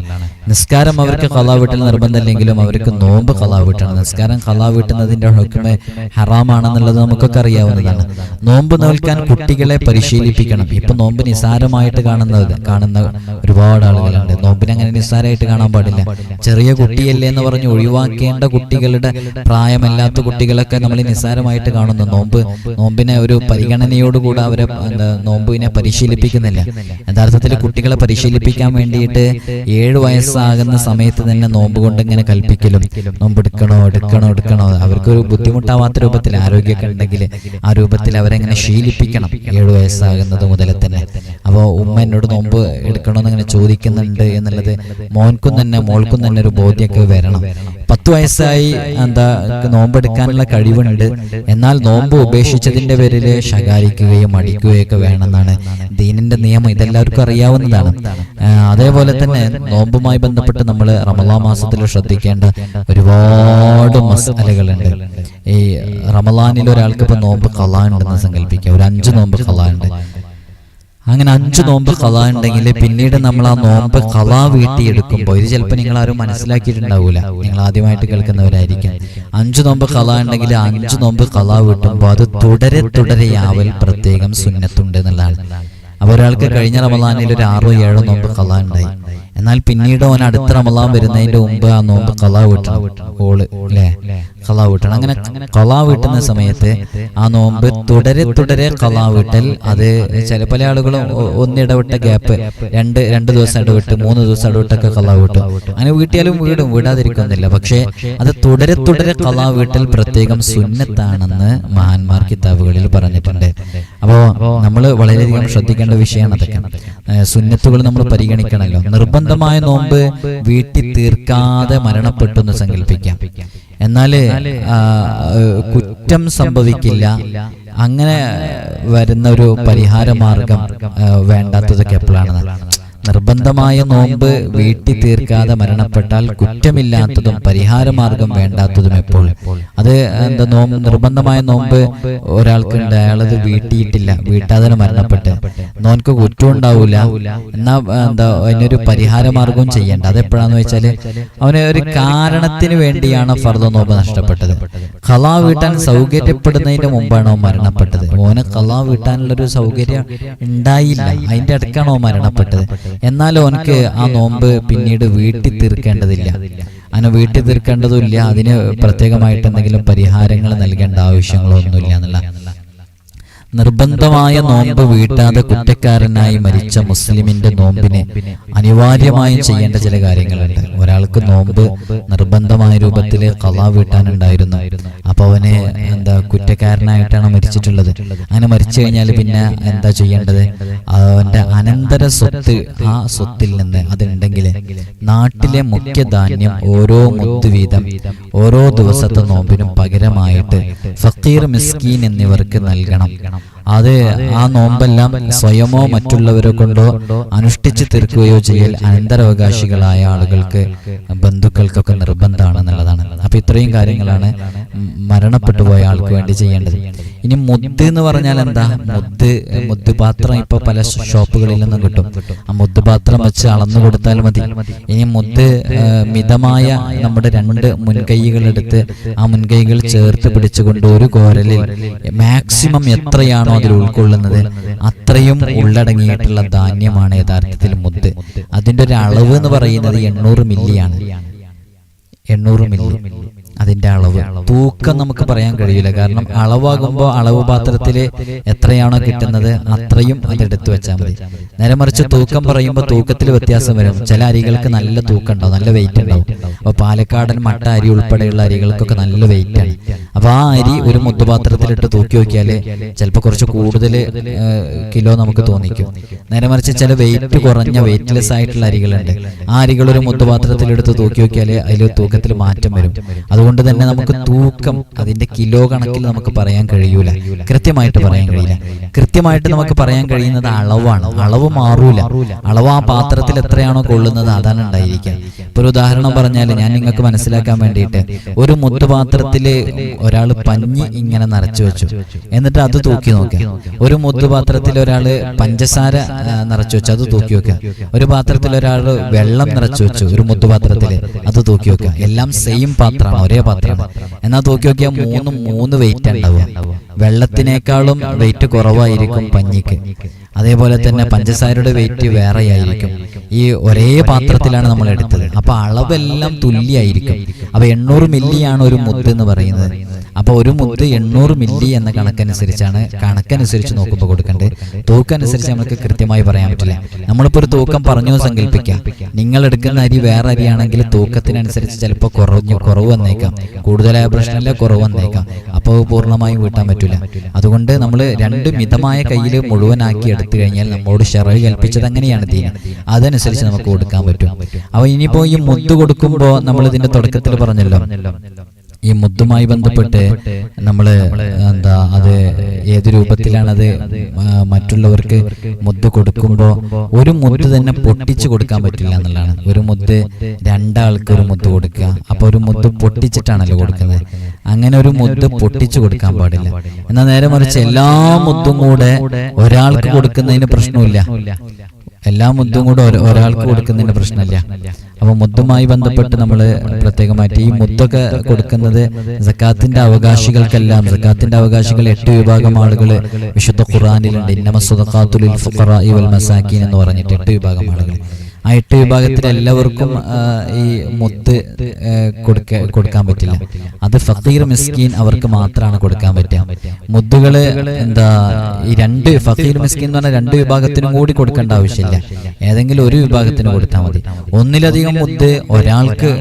നിസ്കാരം അവർക്ക് കലാ വീട്ടൽ നിർബന്ധമില്ലെങ്കിലും അവർക്ക് നോമ്പ് കലാ വീട്ടണം നിസ്കാരം കലാ വീട്ടുന്നതിന്റെ ഹുക്കുമെ ഹറാമാണെന്നുള്ളത് നമുക്കൊക്കെ അറിയാവുന്നതാണ്. നോമ്പ് നോൽക്കാൻ കുട്ടികളെ പരിശീലിപ്പിക്കണം. ഇപ്പൊ നോമ്പ് നിസാരമായിട്ട് കാണുന്നത് കാണുന്ന ഒരുപാട് ആളുകളുണ്ട്. നോമ്പിനെ അങ്ങനെ നിസ്സാരമായിട്ട് കാണാൻ പാടില്ല. ചെറിയ കുട്ടിയല്ലേ എന്ന് പറഞ്ഞ് ഒഴിവാക്കേണ്ട കുട്ടികളുടെ പ്രായമല്ലാത്ത കുട്ടികളൊക്കെ നമ്മൾ നിസ്സാരമായിട്ട് കാണുന്നു. നോമ്പ് നോമ്പിനെ ഒരു പരിഗണനയോടുകൂടെ അവരെ നോമ്പിനെ പരിശീലിപ്പിക്കുന്നില്ല. യഥാർത്ഥത്തിൽ കുട്ടികളെ പരിശീലിപ്പിക്കാൻ വേണ്ടിയിട്ട് ഏഴ് വയസ്സാകുന്ന സമയത്ത് തന്നെ നോമ്പ് കൊണ്ട് ഇങ്ങനെ കൽപ്പിക്കലും നോമ്പ് എടുക്കണോ എടുക്കണോ എടുക്കണോ അവർക്കൊരു ബുദ്ധിമുട്ടാവാത്ത രൂപത്തിൽ ആരോഗ്യമൊക്കെ ഉണ്ടെങ്കിൽ ആ രൂപത്തിൽ അവരെങ്ങനെ ശീലിപ്പിക്കണം ഏഴു വയസ്സാകുന്നത് മുതൽ തന്നെ. അപ്പോൾ ഉമ്മ എന്നോട് നോമ്പ് എടുക്കണമെന്ന് ഇങ്ങനെ ചോദിക്കുന്നുണ്ട് എന്നുള്ളത് മോൻക്കും തന്നെ മോൾക്കും തന്നെ ഒരു ബോധ്യമൊക്കെ വരണം. പത്ത് വയസ്സായി എന്താ നോമ്പെടുക്കാനുള്ള കഴിവുണ്ട്. എന്നാൽ നോമ്പ് ഉപേക്ഷിച്ചതിന്റെ പേരിൽ ശകാരിക്കുകയും അടിക്കുകയും ഒക്കെ വേണമെന്നാണ്. ദീനിന്റെ നിയമം ഇതെല്ലാവർക്കും അറിയാവുന്നതാണ്. അതേപോലെ തന്നെ നോമ്പുമായി ബന്ധപ്പെട്ട് നമ്മൾ റമലാ മാസത്തിൽ ശ്രദ്ധിക്കേണ്ട ഒരുപാട് മസാലകളുണ്ട്. ഈ റമലാനിൽ ഒരാൾക്ക് ഇപ്പൊ നോമ്പ് കലാ ഉണ്ടെന്ന് സങ്കല്പിക്കുക ഒരു അഞ്ച് നോമ്പ് കലാ ഉണ്ട്. അങ്ങനെ അഞ്ചു നോമ്പ് കഥ ഉണ്ടെങ്കിൽ പിന്നീട് നമ്മൾ ആ നോമ്പ് കഥ വീട്ടിയെടുക്കുമ്പോൾ ഇത് ചിലപ്പോൾ നിങ്ങൾ ആരും മനസ്സിലാക്കിയിട്ടുണ്ടാവൂല. നിങ്ങൾ ആദ്യമായിട്ട് കേൾക്കുന്നവരായിരിക്കും. അഞ്ചു നോമ്പ് കഥ ഉണ്ടെങ്കിൽ അഞ്ച് നോമ്പ് കഥ വീട്ടുമ്പോൾ അത് തുടരെ തുടരെയാവൽ പ്രത്യേകം സുന്നത്തുണ്ട് എന്നുള്ളതാണ്. അപ്പൊ ഒരാൾക്ക് കഴിഞ്ഞ റമദാനിൽ ഒരു ആറോ ഏഴോ നോമ്പ് കഥ ഉണ്ടായി. എന്നാൽ പിന്നീട് അവൻ അടുത്ത റമദാൻ വരുന്നതിന്റെ മുമ്പ് ആ നോമ്പ് കഥ വീട്ടണം. ഓൾ അല്ലേ? വീട്ടണം അങ്ങനെ കളാവ് വീട്ടുന്ന സമയത്ത് ആ നോമ്പ് തുടരെ തുടരെ കളാവ് വീട്ടൽ അത് ചില പല ആളുകളും ഒന്നിടവിട്ട ഗ്യാപ്പ്. രണ്ട് രണ്ട് ദിവസം ഇടവിട്ട് മൂന്ന് ദിവസം ഇടവിട്ടൊക്കെ കളാവ് വീട്ടും അങ്ങനെ വീട്ടിയാലും വീടും വിടാതിരിക്കുന്നില്ല പക്ഷേ അത് തുടരെ തുടരെ കളാവ് വീട്ടൽ പ്രത്യേകം സുന്നത്താണെന്ന് മഹാന്മാർ കിതാബുകളിൽ പറഞ്ഞിട്ടുണ്ട്. അപ്പോൾ നമ്മൾ വളരെയധികം ശ്രദ്ധിക്കേണ്ട വിഷയമാണ് അതൊക്കെ. സുന്നത്തുകൾ നമ്മൾ പരിഗണിക്കണമല്ലോ. നിർബന്ധമായ നോമ്പ് വീട്ടിൽ തീർക്കാതെ മരണപ്പെട്ടു എന്ന് സങ്കല്പിക്കാം. എന്നാൽ കുറ്റം സംഭവിക്കില്ല. അങ്ങനെ വരുന്ന ഒരു പരിഹാര മാർഗം വേണ്ടാത്തതൊക്കെ എപ്പോഴാണ് നിർബന്ധമായ നോമ്പ് വീട്ടി തീർക്കാതെ മരണപ്പെട്ടാൽ കുറ്റമില്ലാത്തതും പരിഹാരമാർഗം വേണ്ടാത്തതും എപ്പോൾ? അത് എന്താ നോമ്പ്? നിർബന്ധമായ നോമ്പ് ഒരാൾക്കുണ്ട് അയാളത് വീട്ടിയിട്ടില്ല. വീട്ടാതെ മരണപ്പെട്ട്. നോൻക്ക് കുറ്റം ഉണ്ടാവൂല. എന്നാ എന്താ അതിനൊരു പരിഹാരമാർഗവും ചെയ്യേണ്ട അതെപ്പോഴാന്ന് വെച്ചാൽ അവന് ഒരു കാരണത്തിന് വേണ്ടിയാണ് ഫർദ നോമ്പ് നഷ്ടപ്പെട്ടത്. കലാ വീട്ടാൻ സൗകര്യപ്പെടുന്നതിന്റെ മുമ്പാണ് അവൻ മരണപ്പെട്ടത്? ഓന് കലാ വീട്ടാനുള്ള ഒരു സൗകര്യം ഉണ്ടായില്ല. അതിന്റെ അടുക്കാണ് അവൻ മരണപ്പെട്ടത്? എന്നാൽ ഓനക്ക് ആ നോമ്പ് പിന്നീട് വീട്ടിൽ തീർക്കേണ്ടതില്ല. അങ്ങനെ വീട്ടിൽ തീർക്കേണ്ടതുമില്ല. അതിന് പ്രത്യേകമായിട്ട് എന്തെങ്കിലും പരിഹാരങ്ങൾ നൽകേണ്ട ആവശ്യങ്ങളോ ഒന്നുമില്ല എന്നുള്ള നിർബന്ധമായ നോമ്പ് വീട്ടാതെ കുറ്റക്കാരനായി മരിച്ച മുസ്ലിമിന്റെ നോമ്പിനെ അനിവാര്യമായും ചെയ്യേണ്ട ചില കാര്യങ്ങളുണ്ട്. ഒരാൾക്ക് നോമ്പ് നിർബന്ധമായ രൂപത്തിൽ കലാ വീട്ടാനുണ്ടായിരുന്നു. അപ്പൊ അവന് എന്താ കുറ്റക്കാരനായിട്ടാണ് മരിച്ചിട്ടുള്ളത്? അങ്ങനെ മരിച്ചു കഴിഞ്ഞാൽ പിന്നെ എന്താ ചെയ്യേണ്ടത്? അവന്റെ അനന്തര സ്വത്ത് ആ സ്വത്തിൽ നിന്ന് അതുണ്ടെങ്കിൽ നാട്ടിലെ മുഖ്യധാന്യം ഓരോ മുത്ത് വീതം ഓരോ ദിവസത്തെ നോമ്പിനും പകരമായിട്ട് ഫക്കീർ മിസ്കീൻ എന്നിവർക്ക് നൽകണം. അത് ആ നോമ്പെല്ലാം സ്വയമോ മറ്റുള്ളവരെ കൊണ്ടോ അനുഷ്ഠിച്ചു തീർക്കുകയോ ചെയ്യൽ അനന്തരാവകാശികളായ ആളുകൾക്ക് ബന്ധുക്കൾക്കൊക്കെ നിർബന്ധമാണെന്നുള്ളതാണ് അപ്പൊ ഇത്രയും കാര്യങ്ങളാണ് മരണപ്പെട്ടു പോയ ആൾക്ക് വേണ്ടി ചെയ്യേണ്ടത്. ഇനി മുദ്ദ് എന്ന് പറഞ്ഞാൽ എന്താ? മുദ്ദ് മുദ്ദ് പാത്രം ഇപ്പൊ പല ഷോപ്പുകളിൽ നിന്നും കിട്ടും. ആ മുദ്ദ് പാത്രം വെച്ച് അളന്നു കൊടുത്താൽ മതി. ഇനി മുദ്ദ് മിതമായ നമ്മുടെ രണ്ട് മുൻകൈകൾ എടുത്ത് ആ മുൻകൈകൾ ചേർത്ത് പിടിച്ചുകൊണ്ട് ഒരു കോരലിൽ മാക്സിമം എത്രയാണോ അതിൽ ഉൾക്കൊള്ളുന്നത്. അത്രയും ഉള്ളടങ്ങിയിട്ടുള്ള ധാന്യമാണ് യഥാർത്ഥത്തിൽ മുത്ത്. അതിന്റെ ഒരു അളവ് എന്ന് പറയുന്നത് എണ്ണൂറ് മില്ലിയാണ്. എണ്ണൂറ് മില്ലി. അതിന്റെ അളവ്. തൂക്കം നമുക്ക് പറയാൻ കഴിയില്ല. കാരണം അളവാകുമ്പോൾ അളവ് പാത്രത്തിൽ എത്രയാണോ കിട്ടുന്നത് അത്രയും അതെടുത്ത് വെച്ചാൽ മതി. നേരെ മറിച്ച് തൂക്കം പറയുമ്പോൾ തൂക്കത്തിൽ വ്യത്യാസം വരും. ചില അരികൾക്ക് നല്ല തൂക്കം ഉണ്ടാവും. നല്ല വെയിറ്റ് ഉണ്ടാവും. അപ്പൊ പാലക്കാടൻ മട്ട അരി ഉൾപ്പെടെയുള്ള അരികൾക്കൊക്കെ നല്ല വെയിറ്റ് ആണ്. അപ്പൊ ആ അരി ഒരു മുത്തുപാത്രത്തിലിട്ട് തൂക്കി നോക്കിയാൽ ചിലപ്പോൾ കുറച്ച് കൂടുതൽ കിലോ നമുക്ക് തോന്നിക്കും. നേരെ മറിച്ച് ചില വെയിറ്റ് കുറഞ്ഞ വെയിറ്റ്ലെസ് ആയിട്ടുള്ള അരികളുണ്ട്. ആ അരികൾ ഒരു മുത്തുപാത്രത്തിലെടുത്ത് തൂക്കി നോക്കിയാൽ അതിൽ തൂക്കത്തിൽ മാറ്റം വരും അതുകൊണ്ട് തന്നെ നമുക്ക് തൂക്കം അതിന്റെ കിലോ കണക്കിൽ നമുക്ക് പറയാൻ കഴിയൂല. കൃത്യമായിട്ട് പറയാൻ കഴിയില്ല. കൃത്യമായിട്ട് നമുക്ക് പറയാൻ കഴിയുന്നത് അളവാണ്. അളവ് മാറൂല. അളവ് ആ പാത്രത്തിൽ എത്രയാണോ കൊള്ളുന്നത് അതാണ് ഉണ്ടായിരിക്കുക. ഇപ്പൊ ഒരു ഉദാഹരണം പറഞ്ഞാൽ ഞാൻ നിങ്ങൾക്ക് മനസ്സിലാക്കാൻ വേണ്ടിയിട്ട് ഒരു മുത്തുപാത്രത്തിൽ ഒരാൾ പഞ്ഞി ഇങ്ങനെ നിറച്ചു വെച്ചു. എന്നിട്ട് അത് തൂക്കി നോക്കുക ഒരു മുത്തുപാത്രത്തിൽ ഒരാൾ പഞ്ചസാര നിറച്ചു വെച്ചു. അത് തൂക്കി വെക്കുക ഒരു പാത്രത്തിൽ ഒരാൾ വെള്ളം നിറച്ചു വെച്ചു ഒരു മുത്തുപാത്രത്തിൽ അത് തൂക്കി വെക്കുക എല്ലാം സെയിം പാത്രമാണ്. ഒരേ പാത്രമാണ് എന്നാൽ തൂക്കി നോക്കിയാൽ മൂന്ന് മൂന്ന് വെയിറ്റ് ഉണ്ടാവുക വെള്ളത്തിനേക്കാളും വെയിറ്റ് കുറവായിരിക്കും പഞ്ഞിക്ക്. അതേപോലെ തന്നെ പഞ്ചസാരയുടെ വെയിറ്റ് വേറെയായിരിക്കും. ഈ ഒരേ പാത്രത്തിലാണ് നമ്മൾ എടുത്തത്. അപ്പൊ അളവെല്ലാം തുല്യായിരിക്കും. അപ്പൊ എണ്ണൂറ് മില്ലിയാണ് ഒരു മുത്ത് എന്ന് പറയുന്നത്. അപ്പൊ ഒരു മുത്ത് എണ്ണൂറ് മില്ലി എന്ന കണക്കനുസരിച്ചാണ് കണക്കനുസരിച്ച് നോക്കുമ്പോൾ കൊടുക്കേണ്ടത് തൂക്കനുസരിച്ച് നമുക്ക് കൃത്യമായി പറയാൻ പറ്റില്ല. നമ്മളിപ്പോ ഒരു തൂക്കം പറഞ്ഞു സങ്കല്പിക്കാം. നിങ്ങൾ എടുക്കുന്ന അരി വേറെ അരിയാണെങ്കിൽ തൂക്കത്തിനനുസരിച്ച് ചിലപ്പോൾ കുറഞ്ഞു കുറവ് വന്നേക്കാം. കൂടുതലായ പ്രശ്നമില്ല കുറവ് വന്നേക്കാം. അപ്പോൾ പൂർണമായും വീട്ടാൻ പറ്റില്ല അതുകൊണ്ട് നമ്മൾ രണ്ട് മിതമായ കയ്യിൽ മുഴുവനാക്കി എടുത്തു കഴിഞ്ഞാൽ നമ്മളോട് ഷെറവ് കൽപ്പിച്ചത് അങ്ങനെയാണ് ദീന. അതനുസരിച്ച് നമുക്ക് കൊടുക്കാൻ പറ്റും. അപ്പൊ ഇനിയിപ്പോ ഈ മുത്ത് കൊടുക്കുമ്പോൾ നമ്മൾ ഇതിന്റെ തുടക്കത്തിൽ പറഞ്ഞല്ലോ. ഈ മുദ്ദുമായി ബന്ധപ്പെട്ട് നമ്മൾ എന്താ അത് ഏത് രൂപത്തിലാണത് മറ്റുള്ളവർക്ക് മുദ്ദ് കൊടുക്കുമ്പോൾ ഒരു മുദ്ദ് തന്നെ പൊട്ടിച്ചു കൊടുക്കാൻ പറ്റില്ല എന്നുള്ളതാണ്. ഒരു മുദ്ദ് രണ്ടാൾക്ക് ഒരു മുദ്ദ് കൊടുക്കുക. അപ്പൊ ഒരു മുദ്ദ് പൊട്ടിച്ചിട്ടാണല്ലോ കൊടുക്കുന്നത്. അങ്ങനെ ഒരു മുദ്ദ് പൊട്ടിച്ചു കൊടുക്കാൻ പാടില്ല. എന്നാൽ നേരെ മറിച്ച് എല്ലാ മുദ്ദും കൂടെ ഒരാൾക്ക് കൊടുക്കുന്നതിന് പ്രശ്നമില്ല. എല്ലാ മുദ്ദും കൂടെ ഒരാൾക്ക് കൊടുക്കുന്നതിന് പ്രശ്നമില്ല. അപ്പൊ മുദ്ദുമായി ബന്ധപ്പെട്ട് നമ്മൾ പ്രത്യേകമായിട്ട് ഈ മുദ്ദൊക്കെ കൊടുക്കുന്നത് സക്കാത്തിന്റെ അവകാശികൾക്കെല്ലാം. സക്കാത്തിന്റെ അവകാശികൾ എട്ട് വിഭാഗം ആളുകൾ വിശുദ്ധ ഖുറാനിലുണ്ട് ഇന്നമ സുദഖാത്തുലിൽ ഫുഖറാഇ വൽ മസാക്കീൻ എന്ന് പറഞ്ഞിട്ട് എട്ട് വിഭാഗം ആളുകൾ ആ എട്ട് വിഭാഗത്തിൽ എല്ലാവർക്കും ഈ മുത്ത് കൊടുക്ക കൊടുക്കാൻ പറ്റില്ല. അത് ഫക്കീർ മിസ്കീൻ അവർക്ക് മാത്രമാണ് കൊടുക്കാൻ പറ്റുക. മുത്തുകൾ എന്താ ഈ രണ്ട് ഫക്കീർ മിസ്കീൻ എന്ന് പറഞ്ഞാൽ രണ്ട് വിഭാഗത്തിനും കൂടി കൊടുക്കേണ്ട ആവശ്യമില്ല. ഏതെങ്കിലും ഒരു വിഭാഗത്തിന് കൊടുത്താൽ മതി. ഒന്നിലധികം മുത്ത് ഒരാൾക്ക്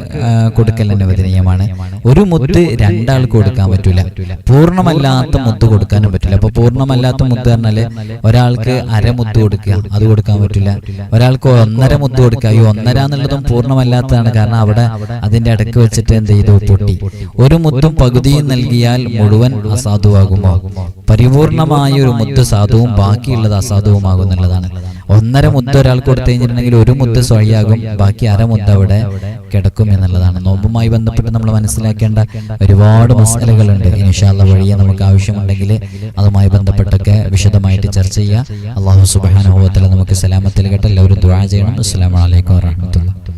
കൊടുക്കൽ അനുവദനീയമാണ് ഒരു മുത്ത് രണ്ടാൾക്ക് കൊടുക്കാൻ പറ്റില്ല പൂർണമല്ലാത്ത മുത്ത് കൊടുക്കാനും പറ്റില്ല അപ്പൊ പൂർണമല്ലാത്ത മുത്ത് പറഞ്ഞാൽ ഒരാൾക്ക് അരമുത്ത് കൊടുക്കുക. അത് കൊടുക്കാൻ പറ്റില്ല ഒരാൾക്ക് ഒന്നര മുത്ത് കൊടുക്കുക. ഈ ഒന്നര എന്നുള്ളതും പൂർണമല്ലാത്തതാണ് കാരണം അവിടെ അതിന്റെ ഇടയ്ക്ക് വെച്ചിട്ട് എന്ത് ചെയ്തു? പൊട്ടി. ഒരു മുത്തും പകുതിയും നൽകിയാൽ മുഴുവൻ അസാധുവാകുമോ? പരിപൂർണമായ ഒരു മുത്ത് സാധുവും ബാക്കിയുള്ളത് അസാധുവുമാകുന്നുള്ളതാണ് ഒന്നര മുത്ത് ഒരാൾ കൊടുത്തു കഴിഞ്ഞിട്ടുണ്ടെങ്കിൽ ഒരു മുത്ത് സ്വഴിയാകും. ബാക്കി അര മുത്ത് അവിടെ കിടക്കും എന്നുള്ളതാണ്. നോമ്പുമായി ബന്ധപ്പെട്ട് നമ്മൾ മനസ്സിലാക്കേണ്ട ഒരുപാട് മസാലകളുണ്ട്. ഇനിഷാല വഴിയെ നമുക്ക് ആവശ്യമുണ്ടെങ്കിൽ അതുമായി ബന്ധപ്പെട്ടൊക്കെ വിശദമായിട്ട് ചർച്ച ചെയ്യുക. അള്ളാഹു സുബാനുഭവത്തിൽ നമുക്ക് സലാമത്തിൽ കേട്ട് എല്ലാവരും ദുആ ചെയ്യണം. അസ്സലാമലൈക്കും വാഹമത്തുള്ള